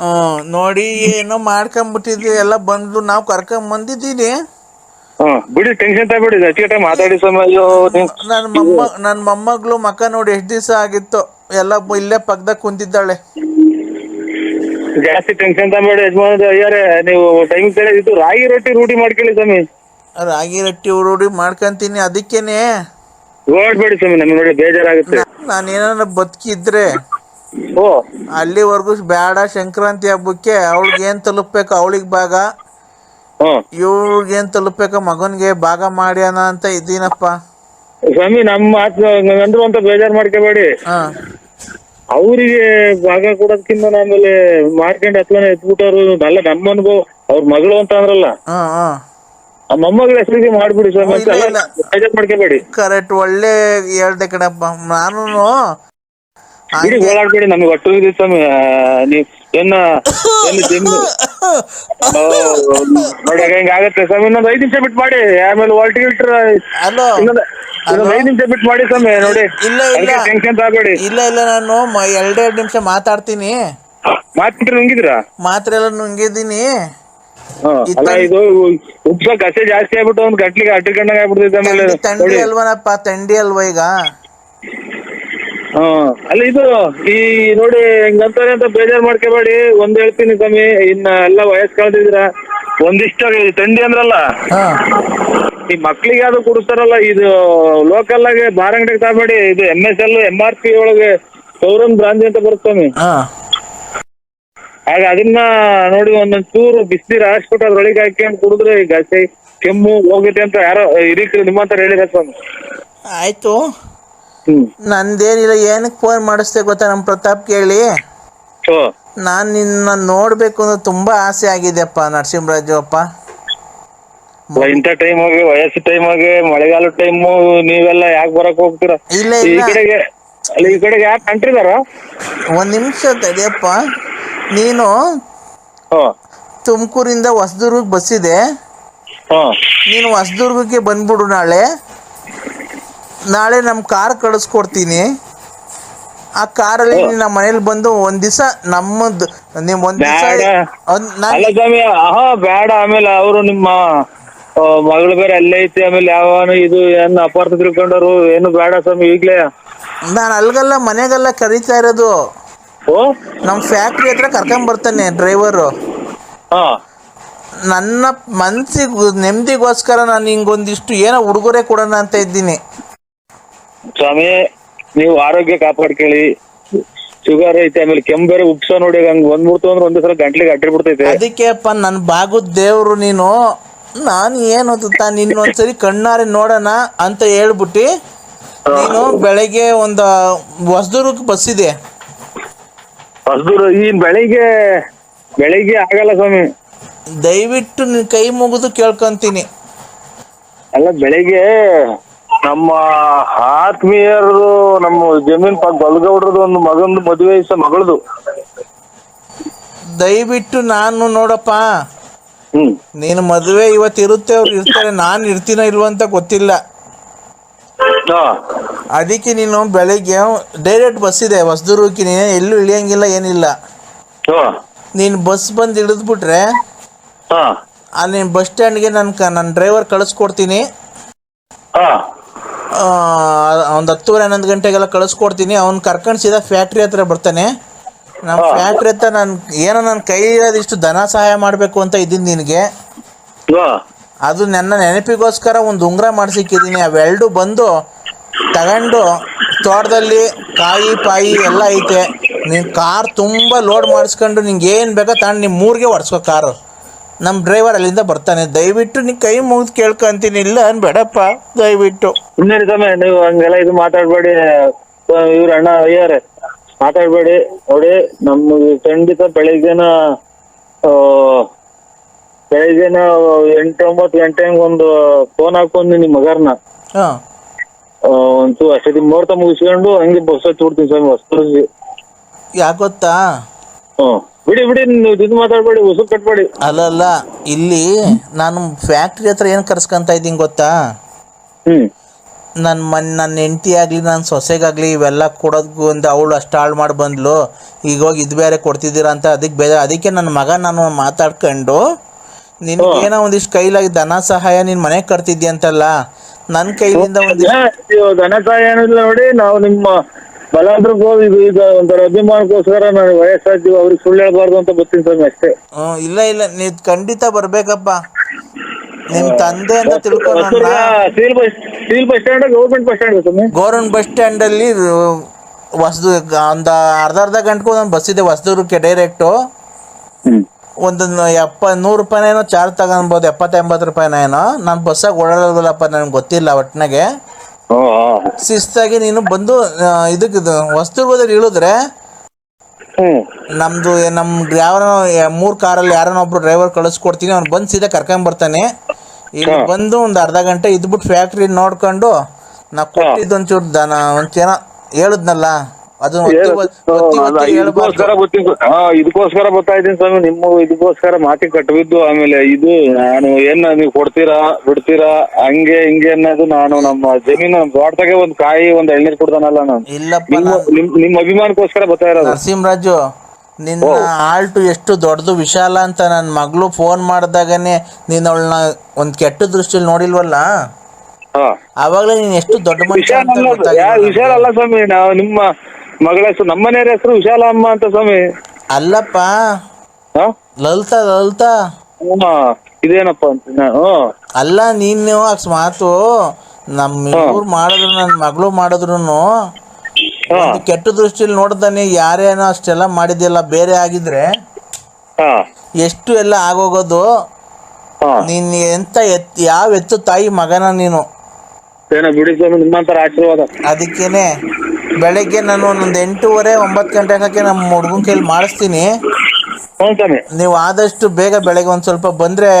ಹ್ಮ್ ನೋಡಿ ಏನೋ ಮಾಡ್ಕೊಂಬಿಟ್ಟಿದ್ವಿ ಎಲ್ಲ ಬಂದು ನಾವು ಕರ್ಕೊಂಡ್ ಬಂದಿದ್ದೀನಿ ಹಾ ಬಿಡಿ ಟೆನ್ಷನ್ ತಗಬೇಡಿ ಹೆಚ್ಚಿಗೆ ಮಾತಾಡಿ ನೀವು. ನನ್ನ ಮೊಮ್ಮ ನನ್ನ ಮೊಮ್ಮಗಳು ಮಕ್ಕ ನೋಡಿ ಎಷ್ಟು ದಿವಸ ಆಗಿತ್ತು ಎಲ್ಲ ಇಲ್ಲೇ ಪಕ್ಕದಾಗ ಕುಂತಿದ್ದಾಳೆ. ಜಾಸ್ತಿ ಟೆನ್ಷನ್ ತಗಬೇಡಿ ಯಜಮಾನ ಅಯ್ಯಾರೆ ನೀವು ಟೈಮ್ ಕಡೆ ಇದು ರಾಗಿ ರೊಟ್ಟಿ ರೂಢಿ ಮಾಡ್ಕೊಳ್ಳಿ ಸ್ವಾಮಿ. ರಾಗಿ ರೊಟ್ಟಿ ರೂಢಿ ಮಾಡ್ಕೊಂತೀನಿ ಅದಕ್ಕೇನೆ. ಓಡ್ಬೇಡಿ ಸ್ವಾಮಿ ನಮ್ಗೆ ನೋಡಿ ಬೇಜಾರಾಗುತ್ತೆ. ನಾನೇನ ಬದುಕಿದ್ರೆ ಓ. ಅಲ್ಲಿವರೆಗೂ ಬೇಡ ಸಂಕ್ರಾಂತಿ ಹಬ್ಬಕ್ಕೆ ಅವಳಿಗೆ ಏನ್ ತಲುಪಬೇಕು ಅವಳಿಗೆ ಭಾಗ? ಹ್ಮ್. ಇವ್ಳಿಗೆ ಏನು ತಲುಪಬೇಕು? ಮಗನ್ಗೆ ಭಾಗ ಮಾಡ್ಯಾನ ಅಂತ ಇದ್ದೀನಪ್ಪ. ಸ್ವಾಮಿ ನಮ್ಮ ಆತ್ಮ ಅಂತ ಬೇಜಾರ್ ಮಾಡ್ಕೋಬೇಡಿ. ಹಾಂ. ಅವರಿಗೆ ಭಾಗ ಕೊಡೋದ್ಕಿಂತ ಆಮೇಲೆ ಮಾರ್ಕೆಂಡ್ ಹತ್ಲನೆ ಎತ್ಬಿಟ್ಟವ್ರು ಅಲ್ಲ ನಮ್ಮ ಅನುಭವ. ಅವ್ರ ಮಗಳು ಅಂತ ಅಂದ್ರಲ್ಲ. ಹಾ ಹಾ. ಆ ಮೊಮ್ಮಗಳ ಹೆಸರಿಗೆ ಮಾಡ್ಬಿಡಿ ಸ್ವಾಮಿ ಅಂತ ಇಲ್ಲ, ಅಲ್ಲ, ಇಲ್ಲ. ಬೇಜಾರ್ ಮಾಡ್ಕೋಬೇಡಿ. ಕರೆಕ್ಟ್ ಒಳ್ಳೆ ಹೇಳ್ದೆ ಕಣಪ್ಪ. ನಾನು ಬಿಡಿ ಓಡಾಡ್ಬೇಡಿ ನಮಗೆ ಒಟ್ಟು ಇದೆ ಸ್ವಾಮಿ. ಏನ ಏನು ನೋಡಿ ಸ್ವಾಮಿ. ಇನ್ನೊಂದ್ ಐದ್ ನಿಮಿಷ ಬಿಟ್ಟು ಮಾಡಿ. ಆಮೇಲೆ ವಾಲ್ಟಿ ಇಟ್ರ ಹಲೋ? ಇನ್ನೊಂದ್ ಇನ್ನೊಂದ್ ಐದ್ ನಿಮಿಷ ಬಿಟ್ಟು ಮಾಡಿ ಸ್ವಾಮಿ ನೋಡಿ. ಇಲ್ಲ ಇಲ್ಲ. ಟೆನ್ಷನ್ ತಗೋಬೇಡಿ. ಇಲ್ಲ ಇಲ್ಲ ನಾನು ಎರಡೆರಡು ನಿಮಿಷ ಮಾತಾಡ್ತೀನಿ. ನುಂಗಿದ್ರಾ? ಮಾತ್ರೆ ಎಲ್ಲ ನುಂಗಿದ್ದೀನಿ. ಅಲ್ಲ ಇದು ಉಪ್ಸ ಕಸೆ ಜಾಸ್ತಿ ಆಗ್ಬಿಟ್ಟು ಒಂದ್ ಗಂಟ್ಲಿಗೆ ಅಟ್ಟಿ ಕಂಡಂಗ ಆಗ್ಬಿಡ್ತೈತೆ ಆಮೇಲೆ. ತಂಡಿ ಅಲ್ವನಪ್ಪ ತಂಡಿ ಅಲ್ವಾ ಈಗ? ಹಾ ಅಲ್ಲ ಇದು ಈ ನೋಡಿ ಹಿಂಗಂತಾರೆ ಅಂತ ಬೇಜಾರ್ ಮಾಡ್ಕೋಬೇಡಿ. ಒಂದ್ ಹೇಳ್ತೀನಿ ಸ್ವಾಮಿ ಇನ್ನ ಎಲ್ಲ ವಯಸ್ಸು ಕಳ್ದಿದ್ರ ಒಂದಿಷ್ಟ ತಂಡಿ ಅಂದ್ರಲ್ಲ? ಹಾ. ಈ ಮಕ್ಳಿಗೆ ಅದು ಕುಡಿಸ್ತಾರಲ್ಲ ಇದು ಲೋಕಲ್ ಆಗಿ ಬಾರ ಅಂಗಡಿಗೆ ತಗಬೇಡಿ. ಇದು M S L M R P ಒಳಗೆ ಸೌರನ್ ಬ್ರಾಂಜಿ ಅಂತ ಬರುತ್ತೆ ಸ್ವಾಮಿ. ಹಾ. ಆಗ ಅದನ್ನ ನೋಡಿ ಒಂದೊಂದ್ ಚೂರು ಬಿಸಿನೀರು ಹಾಕ್ಸ್ಬಿಟ್ಟು ಅದ್ರೊಳಗೆ ಹಾಕಿ ಕುಡಿದ್ರೆ ಈಗ ಕೆಮ್ಮು ಹೋಗುತ್ತೆ ಅಂತ ಯಾರೋ ಹಿರೀಕರು ನಿಮ್ಮಂತ ಹೇಳಿದ ಸ್ವಾಮಿ. ಆಯ್ತು. ನಂದೇನಿಲ್ಲ ಏನಕ್ಕೆ ಫೋನ್ ಮಾಡಿಸ್ತೇ ಗೊತ್ತಾ ನಮ್ಮ ಪ್ರತಾಪ್ ಕೇಳಿ? ನಾನ್ ನಾನು ನಿನ್ನ ನೋಡ್ಬೇಕು ಅನ್ನೋ ತುಂಬಾ ಆಸೆ ಆಗಿದೆಪ್ಪ ನರಸಿಂಹರಾಜು ಅಪ್ಪ. ಇಂಥ ಟೈಮ್ ಆಗಿ ವಯಸ್ಸು ಟೈಮ್ ಆಗಿ ಮಳೆಗಾಲ ಟೈಮು ನೀವೆಲ್ಲ ಯಾಕೆ ಬರಕ್ ಹೋಗ್ತೀರಾ? ಇಲ್ಲ, ಈ ಕಡೆಗೆ ಅಲ್ಲಿ ಈ ಕಡೆಗೆ ಯಾಕೆ ಅಂಟ್ರಿದಾರ ಒಂದ್ ನಿಮಿಷ ತಡಿಯಪ್ಪ ನೀನು ತುಮಕೂರಿಂದ ಹೊಸದುರ್ಗಕ್ಕೆ ಬಸ್ ಇದೆ ನೀನು ಹೊಸದುರ್ಗಕ್ಕೆ ಬಂದ್ಬಿಡು ನಾಳೆ. ನಾಳೆ ನಮ್ಮ ಕಾರ್ ಕಳಿಸ್ಕೊಡ್ತೀನಿ. ಆ ಕಾರಲ್ಲಿ ನಿನ್ನ ನಮ್ಮ ಮನೇಲಿ ಬಂದು ಒಂದ್ ದಿವಸ ನಮ್ಮದು ನಿಮ್ ಒಂದ್ ದಿವಸ ಬೇಡ. ನಾನು ಅಲ್ಲ ಸ್ವಾಮಿ ಆಹಾ ಬೇಡ. ಆಮೇಲೆ ಅವರು ನಿಮ್ಮ ಆ, ಮಗಳು ಬೇರೆ ಅಲ್ಲೇ ಐತಿ. ಆಮೇಲೆ ಯಾವನು ಇದು ಏನ್ ಅಪಾರ್ಥ ತಿಳ್ಕೊಂಡವ್ರು ಏನು ಬೇಡ ಸ್ವಾಮಿ ಈಗ್ಲೇ. ನಾನು ಅಲ್ಗಲ್ಲ ಮನೆಗೆಲ್ಲ ಕರೀತಾ ಇರೋದು. ಓ? ನಮ್ಮ ಫ್ಯಾಕ್ಟ್ರಿ ಹತ್ರ ಕರ್ಕೊಂಡ್ ಬರ್ತಾನೆ ಡ್ರೈವರು ಹಾ. ನನ್ನ ಮನ್ಸಿಗೆ ನೆಮ್ಮದಿಗೋಸ್ಕರ ನಾನು ಹಿಂಗೊಂದಿಷ್ಟು ಏನೋ ಉಡುಗೊರೆ ಕೊಡೋಣ ಅಂತ ಇದ್ದೀನಿ. ಸ್ವಾಮಿ ನೀವು ಆರೋಗ್ಯ ಕಾಪಾಡ್ಕೊಳ್ಳಿ. ಶುಗರ್ ಐತೆ ಆಮೇಲೆ ಕೆಂಬೇರೆ ಬೇರೆ ಉಪ್ಸ ನೋಡಿ ಹಂಗ್ ಬಂದ್ಬಿಡ್ತು ಅಂದ್ರೆ ಒಂದೇ ಸಲ ಗಂಟ್ಲಿಗೆ ಅಡ್ಡಿ ಬಿಡ್ತೈತೆ ಅದಕ್ಕೆ ಅಪ್ಪ ನನ್ನ ಬಾಗುದ ದೇವ್ರು ನೀನು ನಾನು ಏನು ತಾ ನಿನ್ನೊಂದ್ಸರಿ ಕಣ್ಣಾರೆ ನೋಡೋಣ ಅಂತ ಹೇಳ್ಬಿಟ್ಟಿ ನೀನು ಬೆಳಿಗ್ಗೆ ಒಂದ ಹೊಸದುರ್ಗಕ್ಕೆ ಬಸ್ ಇದೆ. ಹೊಸದೂರು ಈ ಬೆಳಿಗ್ಗೆ ಬೆಳಿಗ್ಗೆ ಆಗಲ್ಲ ಸ್ವಾಮಿ. ದಯವಿಟ್ಟು ನಿನ್ ಕೈ ಮುಗಿದು ಕೇಳ್ಕೊಂತೀನಿ. ಅಲ್ಲ ಬೆಳಿಗ್ಗೆ ನಮ್ಮ ಆತ್ಮೀಯರು ನಮ್ಮ ಜಮೀನ್ ಪಕ್ಕ ಬಲ್ಗೌಡ್ರದ್ದು ಒಂದು ಮಗಂದು ಮದುವೆ ಇಸ ಮಗಳದು. ದಯವಿಟ್ಟು ನಾನು ನೋಡಪ್ಪ. ಹ್ಮ್. ನೀನು ಮದುವೆ ಇವತ್ತು ಇರುತ್ತೆ ಅವ್ರು ಇರ್ತಾರೆ. ನಾನು ಇರ್ತೀನೋ ಇಲ್ವೋ ಅಂತ ಗೊತ್ತಿಲ್ಲ. ಹಾ. ಅದಕ್ಕೆ ನೀನು ಬೆಳಿಗ್ಗೆ ಡೈರೆಕ್ಟ್ ಬಸ್ ಇದೆ ಹೊಸದುರ್ಗಕ್ಕೆ ನೀನು ಎಲ್ಲೂ ಇಳಿಯಂಗಿಲ್ಲ ಏನಿಲ್ಲ. ಹಾ. ನೀನು ಬಸ್ ಬಂದು ಇಳಿದ್ಬಿಟ್ರೆ ಹಾ. ಅಲ್ಲಿ ಬಸ್ ಸ್ಟ್ಯಾಂಡ್ಗೆ ನನ್ನ ನನ್ನ ಡ್ರೈವರ್ ಕಳಿಸ್ಕೊಡ್ತೀನಿ. ಹಾ. ಒಂದು ಹತ್ತುವರೆ ಹನ್ನೊಂದು ಗಂಟೆಗೆಲ್ಲ ಕಳಿಸ್ಕೊಡ್ತೀನಿ. ಅವ್ನ ಕರ್ಕೊಂಡು ಸೀದಾ ಫ್ಯಾಕ್ಟ್ರಿ ಹತ್ರ ಬರ್ತಾನೆ. ನಮ್ಮ. ಫ್ಯಾಕ್ಟ್ರಿ ಹತ್ರ ನಾನು ಏನೋ ನನ್ನ ಕೈ ಇಷ್ಟು ಧನ ಸಹಾಯ ಮಾಡಬೇಕು ಅಂತ ಇದ್ದೀನಿ ನಿನಗೆ. ಅದು ನನ್ನ ನೆನಪಿಗೋಸ್ಕರ ಒಂದು ಉಂಗುರ ಮಾಡಿಸಿಕ್ಕಿದ್ದೀನಿ. ಅವೆರಡು ಬಂದು ತಗೊಂಡು ತೋಟದಲ್ಲಿ ಕಾಯಿ ಪಾಯಿ ಎಲ್ಲ ಐತೆ. ನೀನು ಕಾರ್ ತುಂಬ ಲೋಡ್ ಮಾಡಿಸ್ಕೊಂಡು ನಿಂಗೆ ಏನು ಬೇಕೋ ತಗೊಂಡು ನಿಮ್ಮ ಮೂರಿಗೆ ಹೊಡ್ಸ್ಕೊ ಕಾರು. ನಮ್ಮ ಡ್ರೈವರ್ ಅಲ್ಲಿಂದ ಬರ್ತಾನೆ. ದಯವಿಟ್ಟು ನೀ ಕೈ ಮುಗಿದು ಕೇಳ್ಕೊಂತೀನಿ. ಇಲ್ಲ ಅನ್ಬೇಡಪ್ಪ. ದಯವಿಟ್ಟು. ಇನ್ನೇನು ಸ್ವಾಮಿ ನೀವು ಹಂಗೆಲ್ಲ ಇದು ಮಾತಾಡ್ಬೇಡಿ. ಇವ್ರ ಅಣ್ಣ ಅಯ್ಯಾರೆ ಮಾತಾಡ್ಬೇಡಿ. ನೋಡಿ ನಮ್ಗೆ ಖಂಡಿತ ಬೆಳಿಗ್ಗೆನ ಆ, ಬೆಳಿಗ್ಗೆನ ಎಂಟು ಒಂಬತ್ತು ಗಂಟೆ ಹಂಗ್ ಒಂದು ಫೋನ್ ಹಾಕೊಂಡು ನಿಮ್ಮ ಮಗರ್ನ. ಹಾಂ. ಒಂದು ಅಷ್ಟೊತ್ತಿಗೆ ಮುಹೂರ್ತ ಮುಗಿಸ್ಕೊಂಡು ಹಂಗೆ ಬಸ್ ಹಚ್ಚಿ ಬಿಡ್ತೀನಿ ಸ್ವಾಮಿ ಹೊಸೂರಿಗೆ ಯಾಕೆ ಗೊತ್ತಾ? ಹ್ಮ್. ಬಿಡಿ ಬಿಡಿ ನೀವು ಇದು ಮಾತಾಡ್ಬೇಡಿ ಕಟ್ಬೇಡಿ. ಅಲ್ಲ ಅಲ್ಲ ಇಲ್ಲಿ ನಾನು ಫ್ಯಾಕ್ಟ್ರಿ ಹತ್ರ ಏನು ಕರ್ಸ್ಕೊಂತ ಇದ್ದೀನಿ ಗೊತ್ತಾ? ಹ್ಮ್. ನನ್ನ ಮನ್ ನನ್ನ ಹೆಂಡತಿ ಆಗಲಿ ನನ್ನ ಸೊಸೆಗಾಗಲಿ ಇವೆಲ್ಲ ಕೊಡೋದು ಒಂದು ಅವಳು ಅಷ್ಟು ಹಾಳು ಮಾಡಿ ಬಂದ್ಲು. ಈಗ ಹೋಗಿ ಇದು ಬೇರೆ ಕೊಡ್ತಿದ್ದೀರಾ ಅಂತ ಅದಕ್ಕೆ ಬೇರೆ ಅದಕ್ಕೆ ನನ್ನ ಮಗ ನಾನು ಮಾತಾಡ್ಕೊಂಡು ನಿನ್ಗೇನೋ ಒಂದಿಷ್ಟು ಕೈಲಾಗಿ ಧನ ಸಹಾಯ ನೀನು ಮನೆ ಕಟ್ತಿದ್ಯಂತಲ್ಲ ನನ್ನ ಕೈಲಿಂದ ಒಂದಿಷ್ಟು ನೀವು ಧನ ಸಹಾಯ ಏನಿಲ್ಲ ನೋಡಿ ನಾವು ನಿಮ್ಮ ಬಲಾದ್ರಿಗೆ ಇದು ಈಗ ಒಂಥರ ಅಭಿಮಾನಕ್ಕೋಸ್ಕರ ನಾನು ವಯಸ್ಸಾದ್ವಿ ಅವ್ರಿಗೆ ಸುಳ್ಳು ಹೇಳ್ಬಾರ್ದು ಅಂತ ಬರ್ತೀನಿ ಸ್ವಾಮಿ ಅಷ್ಟೇ. ಹ್ಮ್, ಇಲ್ಲ ಇಲ್ಲ ನೀವ್ ಖಂಡಿತ ಬರ್ಬೇಕಪ್ಪ. ನಿಮ್ ತಂದೆ ಅಂತ ತಿಳ್ಕೊಂಡ್ steel bus steel bus stand government bus stand ಅಲ್ಲಿ ಗೌರ್ಮೆಂಟ್ ಬಸ್ ಸ್ಟ್ಯಾಂಡಲ್ಲಿ ಹೊಸದು ಒಂದು ಅರ್ಧ ಅರ್ಧ ಗಂಟೆಗೂ ಒಂದು ಬಸ್ ಇದೆ ಹೊಸದುರ್ಗಕ್ಕೆ ಡೈರೆಕ್ಟು ಒಂದು ಎಪ್ಪ ನೂರು ರೂಪಾಯಿನೇನೋ ಚಾರ್ಜ್ ತಗೊಬೋದು ಎಪ್ಪತ್ತೆಂಬತ್ತು ರೂಪಾಯಿನೇನೋ ನಾನು ಬಸ್ಸಾಗ ಓಡಾಡೋದಿಲ್ಲಪ್ಪ ನನಗೆ ಗೊತ್ತಿಲ್ಲ ಒಟ್ಟಿನಾಗೆ. ಶಿಸ್ತಾಗಿ ನೀನು ಬಂದು ಇದಕ್ಕೆ ಇದು ಹೊಸದುರ್ಗದಲ್ಲಿ ಇಳಿದ್ರೆ ನಮ್ದು ನಮ್ ಯಾವನೋ ಮೂರು ಕಾರಲ್ಲಿ ಯಾರನ್ನೋ ಒಬ್ರು ಡ್ರೈವರ್ ಕಳಿಸ್ಕೊಡ್ತೀನಿ ಅವ್ನು ಬಂದು ಸೀದಾ ಕರ್ಕೊಂಡ್ ಬರ್ತಾನೆ. ಇಲ್ಲಿ ಬಂದು ಒಂದು ಅರ್ಧ ಗಂಟೆ ಇದ್ಬಿಟ್ಟು ಫ್ಯಾಕ್ಟ್ರಿ ನೋಡ್ಕೊಂಡು ನಾ ಕೊಟ್ಟಿದ್ದು ಒಂಚೂರು ದನ ಒಂಚೇನೋ ಹೇಳಿದ್ನಲ್ಲ ಅದು ಒತ್ತಿ ಒತ್ತಿ ಒತ್ತಿ ಒತ್ತಿ ಹೇಳ್ಬಾರ್ದು. ಇದಕ್ಕೋಸ್ಕರ ಗೊತ್ತಿದ್ದು ಹಾ ಇದಕ್ಕೋಸ್ಕರ ಬರ್ತಾ ಇದ್ದೀನಿ ಸ್ವಾಮಿ ನಿಮ್ಮ ಇದಕ್ಕೋಸ್ಕರ ಮಾತಿ ಕಟ್ಟಬಿದ್ದು ಆಮೇಲೆ ಇದು ನಾನು ಏನ್ ನೀವು ಕೊಡ್ತೀರಾ ಬಿಡ್ತೀರಾ ಹಂಗೆ ಹಿಂಗೆ ಅನ್ನೋದು ನಾನು ನಮ್ಮ ಜಮೀನು ತೋಟದಾಗೆ ಒಂದ್ ಕಾಯಿ ಒಂದ್ ಎಳ್ನೀರ್ ಕೊಡ್ತಾನಲ್ಲ ನಾನು. ಇಲ್ಲಪ್ಪ ನಿಮ್ಮ ನಿಮ್ ಅಭಿಮಾನಕ್ಕೋಸ್ಕರ ಬರ್ತಾ ಇರೋದು. ನರಸಿಂಹರಾಜು ನಿನ್ನ ಆಲ್ಟು ಎಷ್ಟು ದೊಡ್ಡದು ವಿಶಾಲ ಅಂತ ನನ್ನ ಮಗಳು ಫೋನ್ ಮಾಡಿದಾಗನೇ ನೀನ್ ಅವಳನ್ನ ಒಂದು ಕೆಟ್ಟ ದೃಷ್ಟಿಯಲ್ಲಿ ನೋಡಿಲ್ವಲ್ಲ? ಹಾ. ಆವಾಗಲೇ ನೀನು ಎಷ್ಟು ದೊಡ್ಡ ಮನುಷ್ಯ ಅಂತ ಅಲ್ಲ ಸ್ವಾಮಿ ನಾವು ನಿಮ್ಮ ಮಗಳ ಹೆಸರು ನಮ್ಮ ಮನೆಯವ್ರ ಹೆಸರು ವಿಶಾಲ ಅಮ್ಮ ಅಂತ ಸ್ವಾಮಿ. ಅಲ್ಲಪ್ಪ. ಹಾ? ಲಲಿತಾ ಲಲಿತಾ. ಹ್ಮ್. ಇದೇನಪ್ಪ ಅಂತ ಹ್ಮ್ ಅಲ್ಲ ನೀನು ಅಕಸ್ಮಾತು ನಮ್ಮ ಇವ್ರು ಮಾಡಿದ್ರು ನನ್ನ ಮಗಳು ಮಾಡಿದ್ರು ಹಾ. ಕೆಟ್ಟ ದೃಷ್ಟಿಲಿ ನೋಡ್ದಾನೆ ಯಾರೇನೋ ಅಷ್ಟೆಲ್ಲ ಮಾಡಿದ್ಯಲ್ಲ ಬೇರೆ ಆಗಿದ್ರೆ ಹಾ. ಎಷ್ಟು ಎಲ್ಲ ಆಗೋಗೋದು ಹಾ. ನೀನ್ ಎಂತ ಎತ್ ಯಾವ ಎತ್ತು ತಾಯಿ ಮಗನ ನೀನು? ಏನೋ ಬಿಡಿ ಸ್ವಾಮಿ ನಿಮ್ಮಂತರ ಆಶೀರ್ವಾದ. ಅದಕ್ಕೇನೆ ಬೆಳಗ್ಗೆ ನಾನು ಒಂದೊಂದು ಎಂಟೂವರೆ ಒಂಬತ್ತು ಗಂಟೆ ಹಾಕಿ ನಮ್ಮ ಹುಡುಗನ ಕೈಲಿ ಮಾಡಿಸ್ತೀನಿ. ಹ್ಞೂ ಸ್ವಾಮಿ. ನೀವು ಆದಷ್ಟು ಬೇಗ ಬೆಳಗ್ಗೆ ಒಂದು ಸ್ವಲ್ಪ ಬಂದರೆ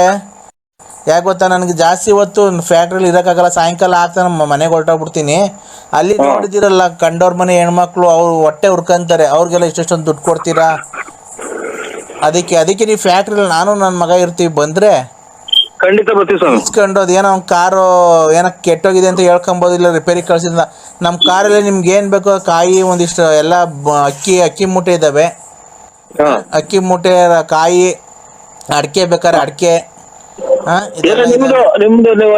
ಯಾಕೆ ಗೊತ್ತಾ ನನಗೆ ಜಾಸ್ತಿ ಹೊತ್ತು ಫ್ಯಾಕ್ಟ್ರಿಲಿ ಇರೋಕ್ಕಾಗಲ್ಲ ಸಾಯಂಕಾಲ ಆಗ್ತಾ ನಮ್ಮ ಮನೆಗೆ ಹೊರಟೋಗ್ಬಿಡ್ತೀನಿ. ಅಲ್ಲಿ ನೋಡಿದಿರಲ್ಲ ಕಂಡೋರ್ ಮನೆ ಹೆಣ್ಮಕ್ಳು ಅವ್ರು ಹೊಟ್ಟೆ ಹುರ್ಕೊಂತಾರೆ ಅವ್ರಿಗೆಲ್ಲ ಇಷ್ಟೊಂದು ದುಡ್ಡು ಕೊಡ್ತೀರಾ? ಅದಕ್ಕೆ ಅದಕ್ಕೆ ನೀವು ಫ್ಯಾಕ್ಟ್ರಿಲಿ ನಾನು ನನ್ನ ಮಗ ಇರ್ತೀವಿ ಬಂದರೆ ಖಂಡಿತ ಬರ್ತೀವಿ ಸ್ವಾಮಿ. ಇಸ್ಕೊಂಡು ಒಂದು ಕಾರು ಏನೋ ಕೆಟ್ಟೋಗಿದೆ ಅಂತ ಹೇಳ್ಕೊಬೋದು ಇಲ್ಲ ರಿಪೇರಿ ಕಳ್ಸಿದ ನಮ್ಮ ಕಾರಲ್ಲಿ ನಿಮ್ಗೆ ಏನು ಬೇಕೋ ಕಾಯಿ ಒಂದಿಷ್ಟು ಎಲ್ಲ ಬ- ಅಕ್ಕಿ ಅಕ್ಕಿ ಮೂಟೆ ಇದ್ದಾವೆ ಹಾ. ಅಕ್ಕಿ ಮೂಟೆ ಕಾಯಿ ಅಡಿಕೆ ಬೇಕಾದ್ರೆ ಅಡಿಕೆ. ಹಾಂ ಇಲ್ಲ ನಿಮ್ದು ನಿಮ್ದು ನೀವು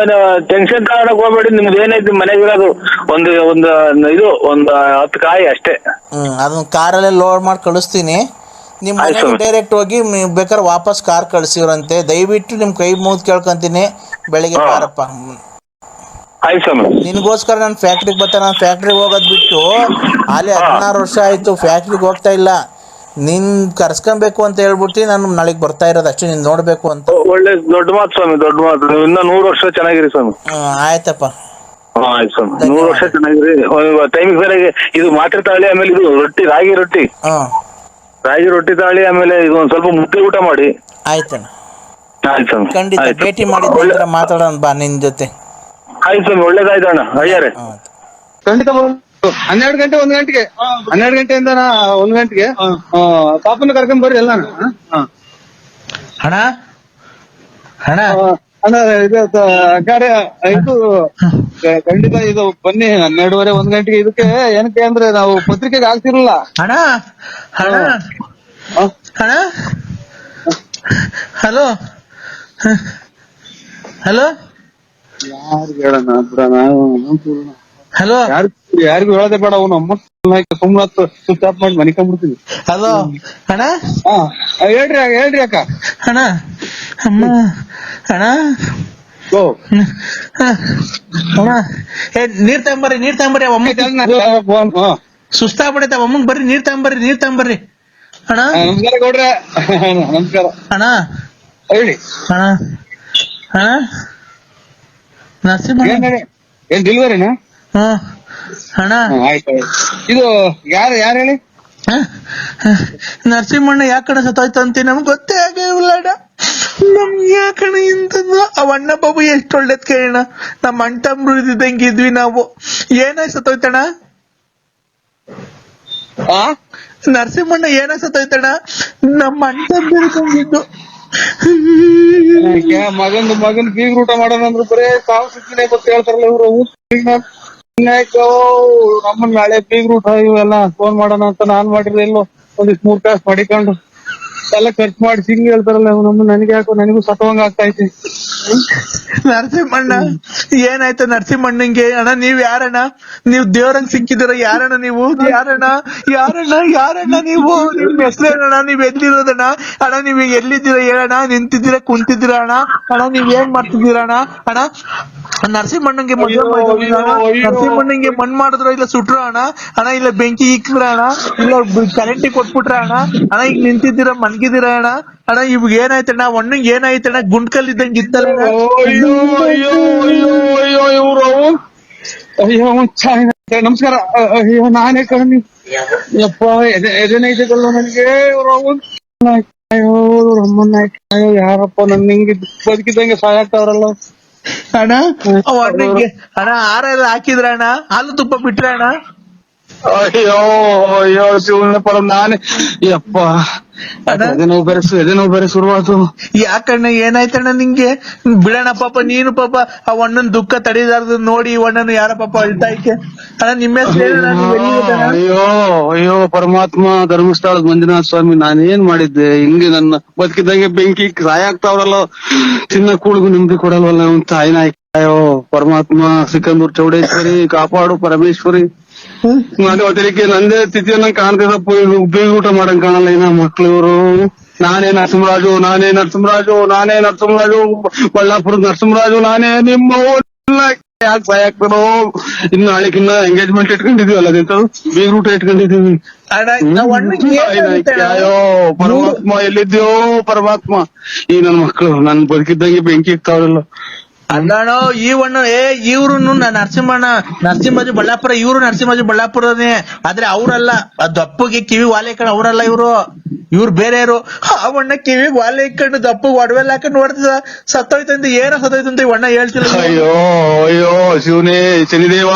ಟೆನ್ಷನ್ ತಗೊಳಕ್ ಹೋಗ್ಬೇಡಿ ನಿಮ್ದು ಏನೈತಿ ಮನೆಗಿರೋದು ಒಂದು ಒಂದು ಇದು ಒಂದು ಹತ್ತು ಕಾಯಿ ಅಷ್ಟೇ. ಹ್ಞೂ ಅದನ್ನ ಕಾರಲ್ಲೇ ಲೋಡ್ ಮಾಡಿ ಕಳಿಸ್ತೀನಿ. ನಿಮ್ಮ ಮನೆಗೆ ಡೈರೆಕ್ಟ್ ಹೋಗಿ ಬೇಕಾದ್ರೆ ವಾಪಸ್ ಕಾರ್ ಕಳ್ಸಿವ್ರಂತೆ. ದಯವಿಟ್ಟು ನಿಮ್ ಕೈ ಮುಗಿದು ಕೇಳ್ಕೊಂತೀನಿ. ಬೆಳಿಗ್ಗೆ ಹಾ. ಬಾರಪ್ಪ. ಆಯ್ತು ಸ್ವಾಮಿ. ನಿನಗೋಸ್ಕರ ನಾನು ಫ್ಯಾಕ್ಟ್ರಿಗೆ ಬರ್ತಾ ನಾನು ಫ್ಯಾಕ್ಟ್ರಿಗೆ ಹೋಗೋದು ಬಿಟ್ಟು ಅಲ್ಲಿ ಹದಿನಾರು ವರ್ಷ ಆಯ್ತು ಫ್ಯಾಕ್ಟ್ರಿಗೆ ಹೋಗ್ತಾ ಇಲ್ಲ. ನಿನ್ ಕರ್ಸ್ಕೊಬೇಕು ಅಂತ ಹೇಳ್ಬಿಟ್ಟು ನಾನು ನಾಳೆಗೆ ಬರ್ತಾ ಇರೋದು ಅಷ್ಟೇ ನೀನ್ ನೋಡಬೇಕು ಅಂತ. ಒಳ್ಳೆ ದೊಡ್ಡ ಮಾತು ಸ್ವಾಮಿ ದೊಡ್ಡ ಮಾತು. ನೀವು ಇನ್ನ ನೂರು ವರ್ಷ ಚೆನ್ನಾಗಿರಿ ಸ್ವಾಮಿ. ಹ್ಮ್, ಆಯ್ತಪ್ಪ. ಹಾ ಆಯ್ತು ಸ್ವಾಮಿ. ನೂರು ವರ್ಷ ಚೆನ್ನಾಗಿರಿ. ಟೈಮಿಗೆ ಸರಿಯಾಗಿ ಇದು ಮಾತ್ರೆ ತಾಳಿ ಆಮೇಲೆ ಇದು ರೊಟ್ಟಿ ರಾಗಿ ರೊಟ್ಟಿ. ಹ್ಞೂ ರಾಗಿ ರೊಟ್ಟಿ ತಾಳಿ ಆಮೇಲೆ ಇದು ಒಂದ್ ಸ್ವಲ್ಪ ಮುದ್ದೆ ಊಟ ಮಾಡಿ. ಆಯ್ತಣ್ಣ ಆಯ್ತು ಸ್ವಾಮಿ. ಖಂಡಿತ. ಆಯ್ತು. ಭೇಟಿ ಮಾಡಿ ಒಳ್ಳೆ- ಮಾತಾಡೋಣ ಬಾ ನಿನ್ ಜೊತೆ. ಆಯ್ತು ಸ್ವಾಮಿ ಒಳ್ಳೇದಾಯ್ತು ಅಣ್ಣ. ಅಯ್ಯಾರೆ. ಖಂಡಿತ. ಹನ್ನೆರಡು ಗಂಟೆ ಒಂದ್ ಗಂಟೆಗೆ. ಹನ್ನೆರಡು ಗಂಟೆಯಿಂದ ನಾ- ಒಂದ್ ಗಂಟೆಗೆ. ಪಾಪನ ಕರ್ಕೊಂಡ್ ಬರ್ರಿ ಎಲ್ಲ ಹಣ ಹಣ ಅಣ್ಣ? ಇದು ತ- ಕಾರ್ಯ ಇದು ಖಂಡಿತ ಇದು ಬನ್ನಿ ಹನ್ನೆರಡುವರೆ ಒಂದ್ ಗಂಟೆಗೆ ಇದಕ್ಕೆ ಏನಕ್ಕೆ ಅಂದ್ರೆ ನಾವು ಪತ್ರಿಕೆಗೆ ಆಗ್ತಿರಲ್ಲ ಹಣ ಹಣ ಆ, ಹಣ ಹಲೋ. ಹಲೋ. ಯಾರಿಗ್ ಹೇಳೋಣ ಬಿಡೋಣ ಹಲೋ. ಯಾರು ಯಾರಿಗೂ ಹೇಳದೆ ಬೇಡ ಅವನು ಅಮ್ಮ ಸುಮ್ಮನೆ ಸ್ವಿಚ್ ಆಫ್ ಮಾಡಿ ಮನಿಕೊಂಡ್ಬಿಡ್ತೀನಿ ಹಲೋ. ಹಣ ಹಾ ಹೇಳ್ರಿ ಹೇಳ್ರಿ ಅಕ್ಕ. ಹಣ ಅಮ್ಮ. ಹಣ ಓ. ಅಮ್ಮ ಏ ನೀರ್ ತಗೊಂಬರ್ರಿ ನೀರ್ ತಗೊಂಬರ್ರಿ ಹಾ. ಸುಸ್ತಾಗ್ಬಿಡೈತೆ ಅಮ್ಮಂಗ್ ಬರ್ರಿ ನೀರ್ ತಗೊಂಬರ್ರಿ ನೀರ್ ತಗೊಂಬರ್ರಿ. ಅಣ್ಣ? ನಮಸ್ಕಾರ ಗೌಡ್ರೆ. ನಮಸ್ಕಾರ. ಅಣ್ಣ? ಹೇಳಿ. ಅಣ್ಣ? ಅಣ್ಣ? ನರಸಿಂಹ ಏನ್ ಡೆಲಿವರಿನಾ? ಅಣ್ಣ? ಇದು ಯಾರು ಯಾರು ಹೇಳಿ? ನರಸಿಂಹಣ್ಣ ಯಾಕಡೆ ಕಡೆ ಸತ್ತೋಯ್ತು ಅಂತ ನಮ್ಗೆ ಗೊತ್ತೇ ಆಗಿಲ್ಲ ಅಣ್ಣ. ನಮ್ಗೆ ಯಾಕಣ ಅವ ಅಣ್ಣ ಬಾಬು ಎಷ್ಟು ಒಳ್ಳೇದ್ ಕೇಳಣ ನಮ್ಮ ಅಣ್ಣ ಮೃದಿದಂಗೆ ಇದ್ವಿ ನಾವು. ಏನಾಯ್ ಸತ್ತೋಯ್ತಣ ನರಸಿಂಹಣ್ಣ ಏನಾಯ್ ಸತ್ತೋಯ್ತಣ ನಮ್ಮ ತಮ್ಮ ಇದ್ದಂಗಿದ್ದು ಮಗನ್ ಮಗನ್ ಬೀಗ್ ಊಟ ಮಾಡೋಣ ಅಂದ್ರೆ ಬರೇ ಸಾವು ಸುತ್ತಿನೇ ಗೊತ್ತ ಹೇಳ್ತಾರಲ್ಲ ಇವ್ರು. ನಮ್ಮನ್ ನಾಳೆ ಬೀಗ್ ಊಟ ಇವೆಲ್ಲ ಫೋನ್ ಮಾಡೋಣ ಅಂತ ನಾನ್ ಮಾಡಿರ್ಲಿಲ್ಲ ಒಂದಿಷ್ಟು ಮೂರ್ ಕಾಸು ಮಾಡಿಕೊಂಡು. ಎಲ್ಲ ಖರ್ಚು ಮಾಡಿ ಸಿಂಗ್ ಹೇಳ್ತಾರಲ್ಲ ನಮ್ಮ ನನಗೆ ಯಾಕೋ ನನಗೂ ಸತವಂಗ ಆಗ್ತಾ ಐತಿ. ನರಸಿಂಹಣ್ಣ, ಏನಾಯ್ತು ನರಸಿಂಹಣ್ಣಂಗೆ? ಅಣ್ಣ, ನೀವ್ ಯಾರಣ್ಣ? ನೀವ್ ದೇವರಂಗ್ ಸಿಕ್ಕಿದಿರ ಯಾರಣ್ಣ ನೀವು? ಯಾರಣ್ಣ? ಯಾರಣ್ಣ? ಯಾರಣ್ಣ ನೀವು? ನಿಮ್ ಹೆಸರೇನಣ್ಣ? ನೀವ್ ಎಲ್ಲಿರೋದಣ್ಣ? ಅಣ್ಣ, ನೀವ್ ಎಲ್ಲಿದ್ದೀರಾ? ಹೇಳಣ್ಣ? ನಿಂತಿದ್ದೀರಾ? ಕುಂತಿದ್ದೀರಾ? ಅಣ್ಣ? ಅಣ್ಣ, ನೀವ್ ಏನ್ ಮಾಡ್ತಿದ್ದೀರಾ? ಅಣ್ಣ? ಅಣ್ಣ ನರಸಿಂಹಣ್ಣಂಗೆ ಮದುವೆ ಅಣ್ಣ. ನರಸಿಂಹಣ್ಣಂಗೆ ಮಣ್ ಮಾಡಿದ್ರ ಇಲ್ಲ ಸುಟ್ರ ಅಣ್ಣ. ಅಣ್ಣ ಇಲ್ಲ ಬೆಂಕಿ ಇಕ್ಕಿದ್ರ ಅಣ್ಣ. ಇಲ್ಲ ಕರೆಂಟ್ ಕೊಟ್ಬಿಟ್ರ ಅಣ್ಣ. ಅಣ್ಣ ಈಗ ನಿಂತಿದ್ದೀರ ಮನ್ಗಿದ್ದೀರ ಅಣ್ಣ. ಅಣ್ಣ ಇವಾಗ ಏನಾಯ್ತಣ್ಣ? ಒಣ್ಣಂಗ್ ಏನಾಯ್ತಣ್ಣ? ಗುಂಡ್ಕಲ್ ಇದ್ದಂಗ್ ಇದ್ದಲ್ಲ. ಅಯ್ಯೋ ಅಯ್ಯೋ ಅಯ್ಯೋ ಅಯ್ಯೋ ಇವ್ರು ಅಯ್ಯೋ ಚಾಯ್ ನಮಸ್ಕಾರ. ಅಯ್ಯೋ ನಾನೇ ಕಣಿ ಯಪ್ಪ ಎದೆ ಎದೆನೈತಿದಲ್ಲ ನನಗೆ ಅಯ್ಯೋ ರಮ್ಮನ್ನ ಅಯ್ಯೋ ಯಾರಪ್ಪ ನನ್ ಹಿಂಗೆ ಬದುಕಿದಂಗೆ ಸಾಯಾಗ್ತಾವ್ರಲ್ಲ ಅಣ್ಣ? ಅಣ್ಣಂಗೆ ಅಣ್ಣ ಆರ ಎಲ್ಲ ಹಾಕಿದ್ರ ಅಣ್ಣ? ಹಾಲು ತುಪ್ಪ ಬಿಟ್ರ ಅಣ್ಣ? ಅಯ್ಯೋ ಅಯ್ಯೋ ಶಿವನ ಪರ ನಾನೇ ಯಪ್ಪ ಅದೇ ನೋವು ಬೇರೆ ಎದೆ ನೋವು ಬೇರೆ ಶುರುವಾತು ಯಾಕಣ್ಣ ಏನಾಯ್ತಣ್ಣ ನಿಂಗೆ ಬಿಡಣ ಪಾಪ ನೀನು ಪಾಪ ಆ ಒಣ್ಣನ್ ದುಃಖ ತಡಿದಾರ್ದು ನೋಡಿ ಅಣ್ಣನ ಯಾರ ಪಾಪ ಅಳ್ತಾ ಐತೆ ಅಣ್ಣ ನಿಮ್ಮ? ಅಯ್ಯೋ ಅಯ್ಯೋ ಪರಮಾತ್ಮ ಧರ್ಮಸ್ಥಳದ ಮಂಜುನಾಥ ಸ್ವಾಮಿ ನಾನೇನ್ ಮಾಡಿದ್ದೆ? ಹಿಂಗೆ ನನ್ನ ಬದುಕಿದಂಗೆ ಬೆಂಕಿ ಸಾಯ ಆಗ್ತಾವ್ರಲ್ಲ ಚಿನ್ನ ಕೂಳಿಗೂ ನೆಮ್ಮದಿ ಕೊಡಲ್ವಲ್ಲ ಅಂತ ತಾಯಿನ ಅಯ್ಯೋ ಪರಮಾತ್ಮ ಸಿಕಂದೂರ್ ಚೌಡೇಶ್ವರಿ ಕಾಪಾಡು ಪರಮೇಶ್ವರಿ. ನಾನು ಅದಕ್ಕೆ ನಂದೇ ಸ್ಥಿತಿಯನ್ನ ಕಾಣ್ತಿದಪ್ಪ ಬೀಗ ಊಟ ಮಾಡಂಗ್ ಕಾಣಲ್ಲ ಇನ್ನ ಮಕ್ಳು ಇವರು ನಾನೇ ನರಸಿಂಹರಾಜು ನಾನೇ ನರಸಿಂಹರಾಜು ನಾನೇ ನರಸಿಂಹರಾಜು ಬಳ್ಳಾಪುರದ ನರಸಿಂಹರಾಜು ನಾನೇ ನಿಮ್ಮ ಯಾಕೆ ಭಯ ಆಗ್ತಾರೋ ಇನ್ನು ನಾಳೆಕಿನ್ನ ಎಂಗೇಜ್ಮೆಂಟ್ ಇಟ್ಕೊಂಡಿದೀವಿ ಅಲ್ಲ ನಾವ್ ಬೀಗ್ ರೂಟ್ ಇಟ್ಕೊಂಡಿದೀವಿ ಅಯ್ಯೋ ಪರಮಾತ್ಮ ಎಲ್ಲಿದ್ಯೋ ಪರಮಾತ್ಮ. ಈ ನನ್ ಮಕ್ಕಳು ನನ್ ಬದುಕಿದ್ದಂಗೆ ಬೆಂಕಿ ಇಕ್ತಾವ್ರಲ್ಲ. ಅಲ್ಲಣ್ಣ ಈ ಅಣ್ಣ ಏ ಇವ್ರು ನರಸಿಂಹಣ್ಣ, ನರಸಿಂಹಜಿ ಬಳ್ಳಾಪುರ, ಇವ್ರು ನರಸಿಂಹಜಿ ಬಳ್ಳಾಪುರನೇ ಆದ್ರೆ ಅವ್ರಲ್ಲ ದಪ್ಪಗೆ ಕಿವಿ ವಾಲೆ ಕಣ ಅವ್ರಲ್ಲ ಇವ್ರು. ಇವ್ರು ಬೇರೆಯವರು. ಆ ಅಣ್ಣ ಕಿವಿ ವಾಲೆ ದಪ್ಪ ಒಡವೆಲ್ಲ ಹಾಕೊಂಡು ನೋಡ್ತಿದ ಸತ್ತೋಯ್ತಂತ ಏನೋ ಸತ್ತೋಯ್ತಂತ ಈ ಅಣ್ಣ ಹೇಳ್ತಿಲ್ಲ ಅಯ್ಯೋ ಅಯ್ಯೋ, ಶಿವನೇ, ಶನಿದೇವ.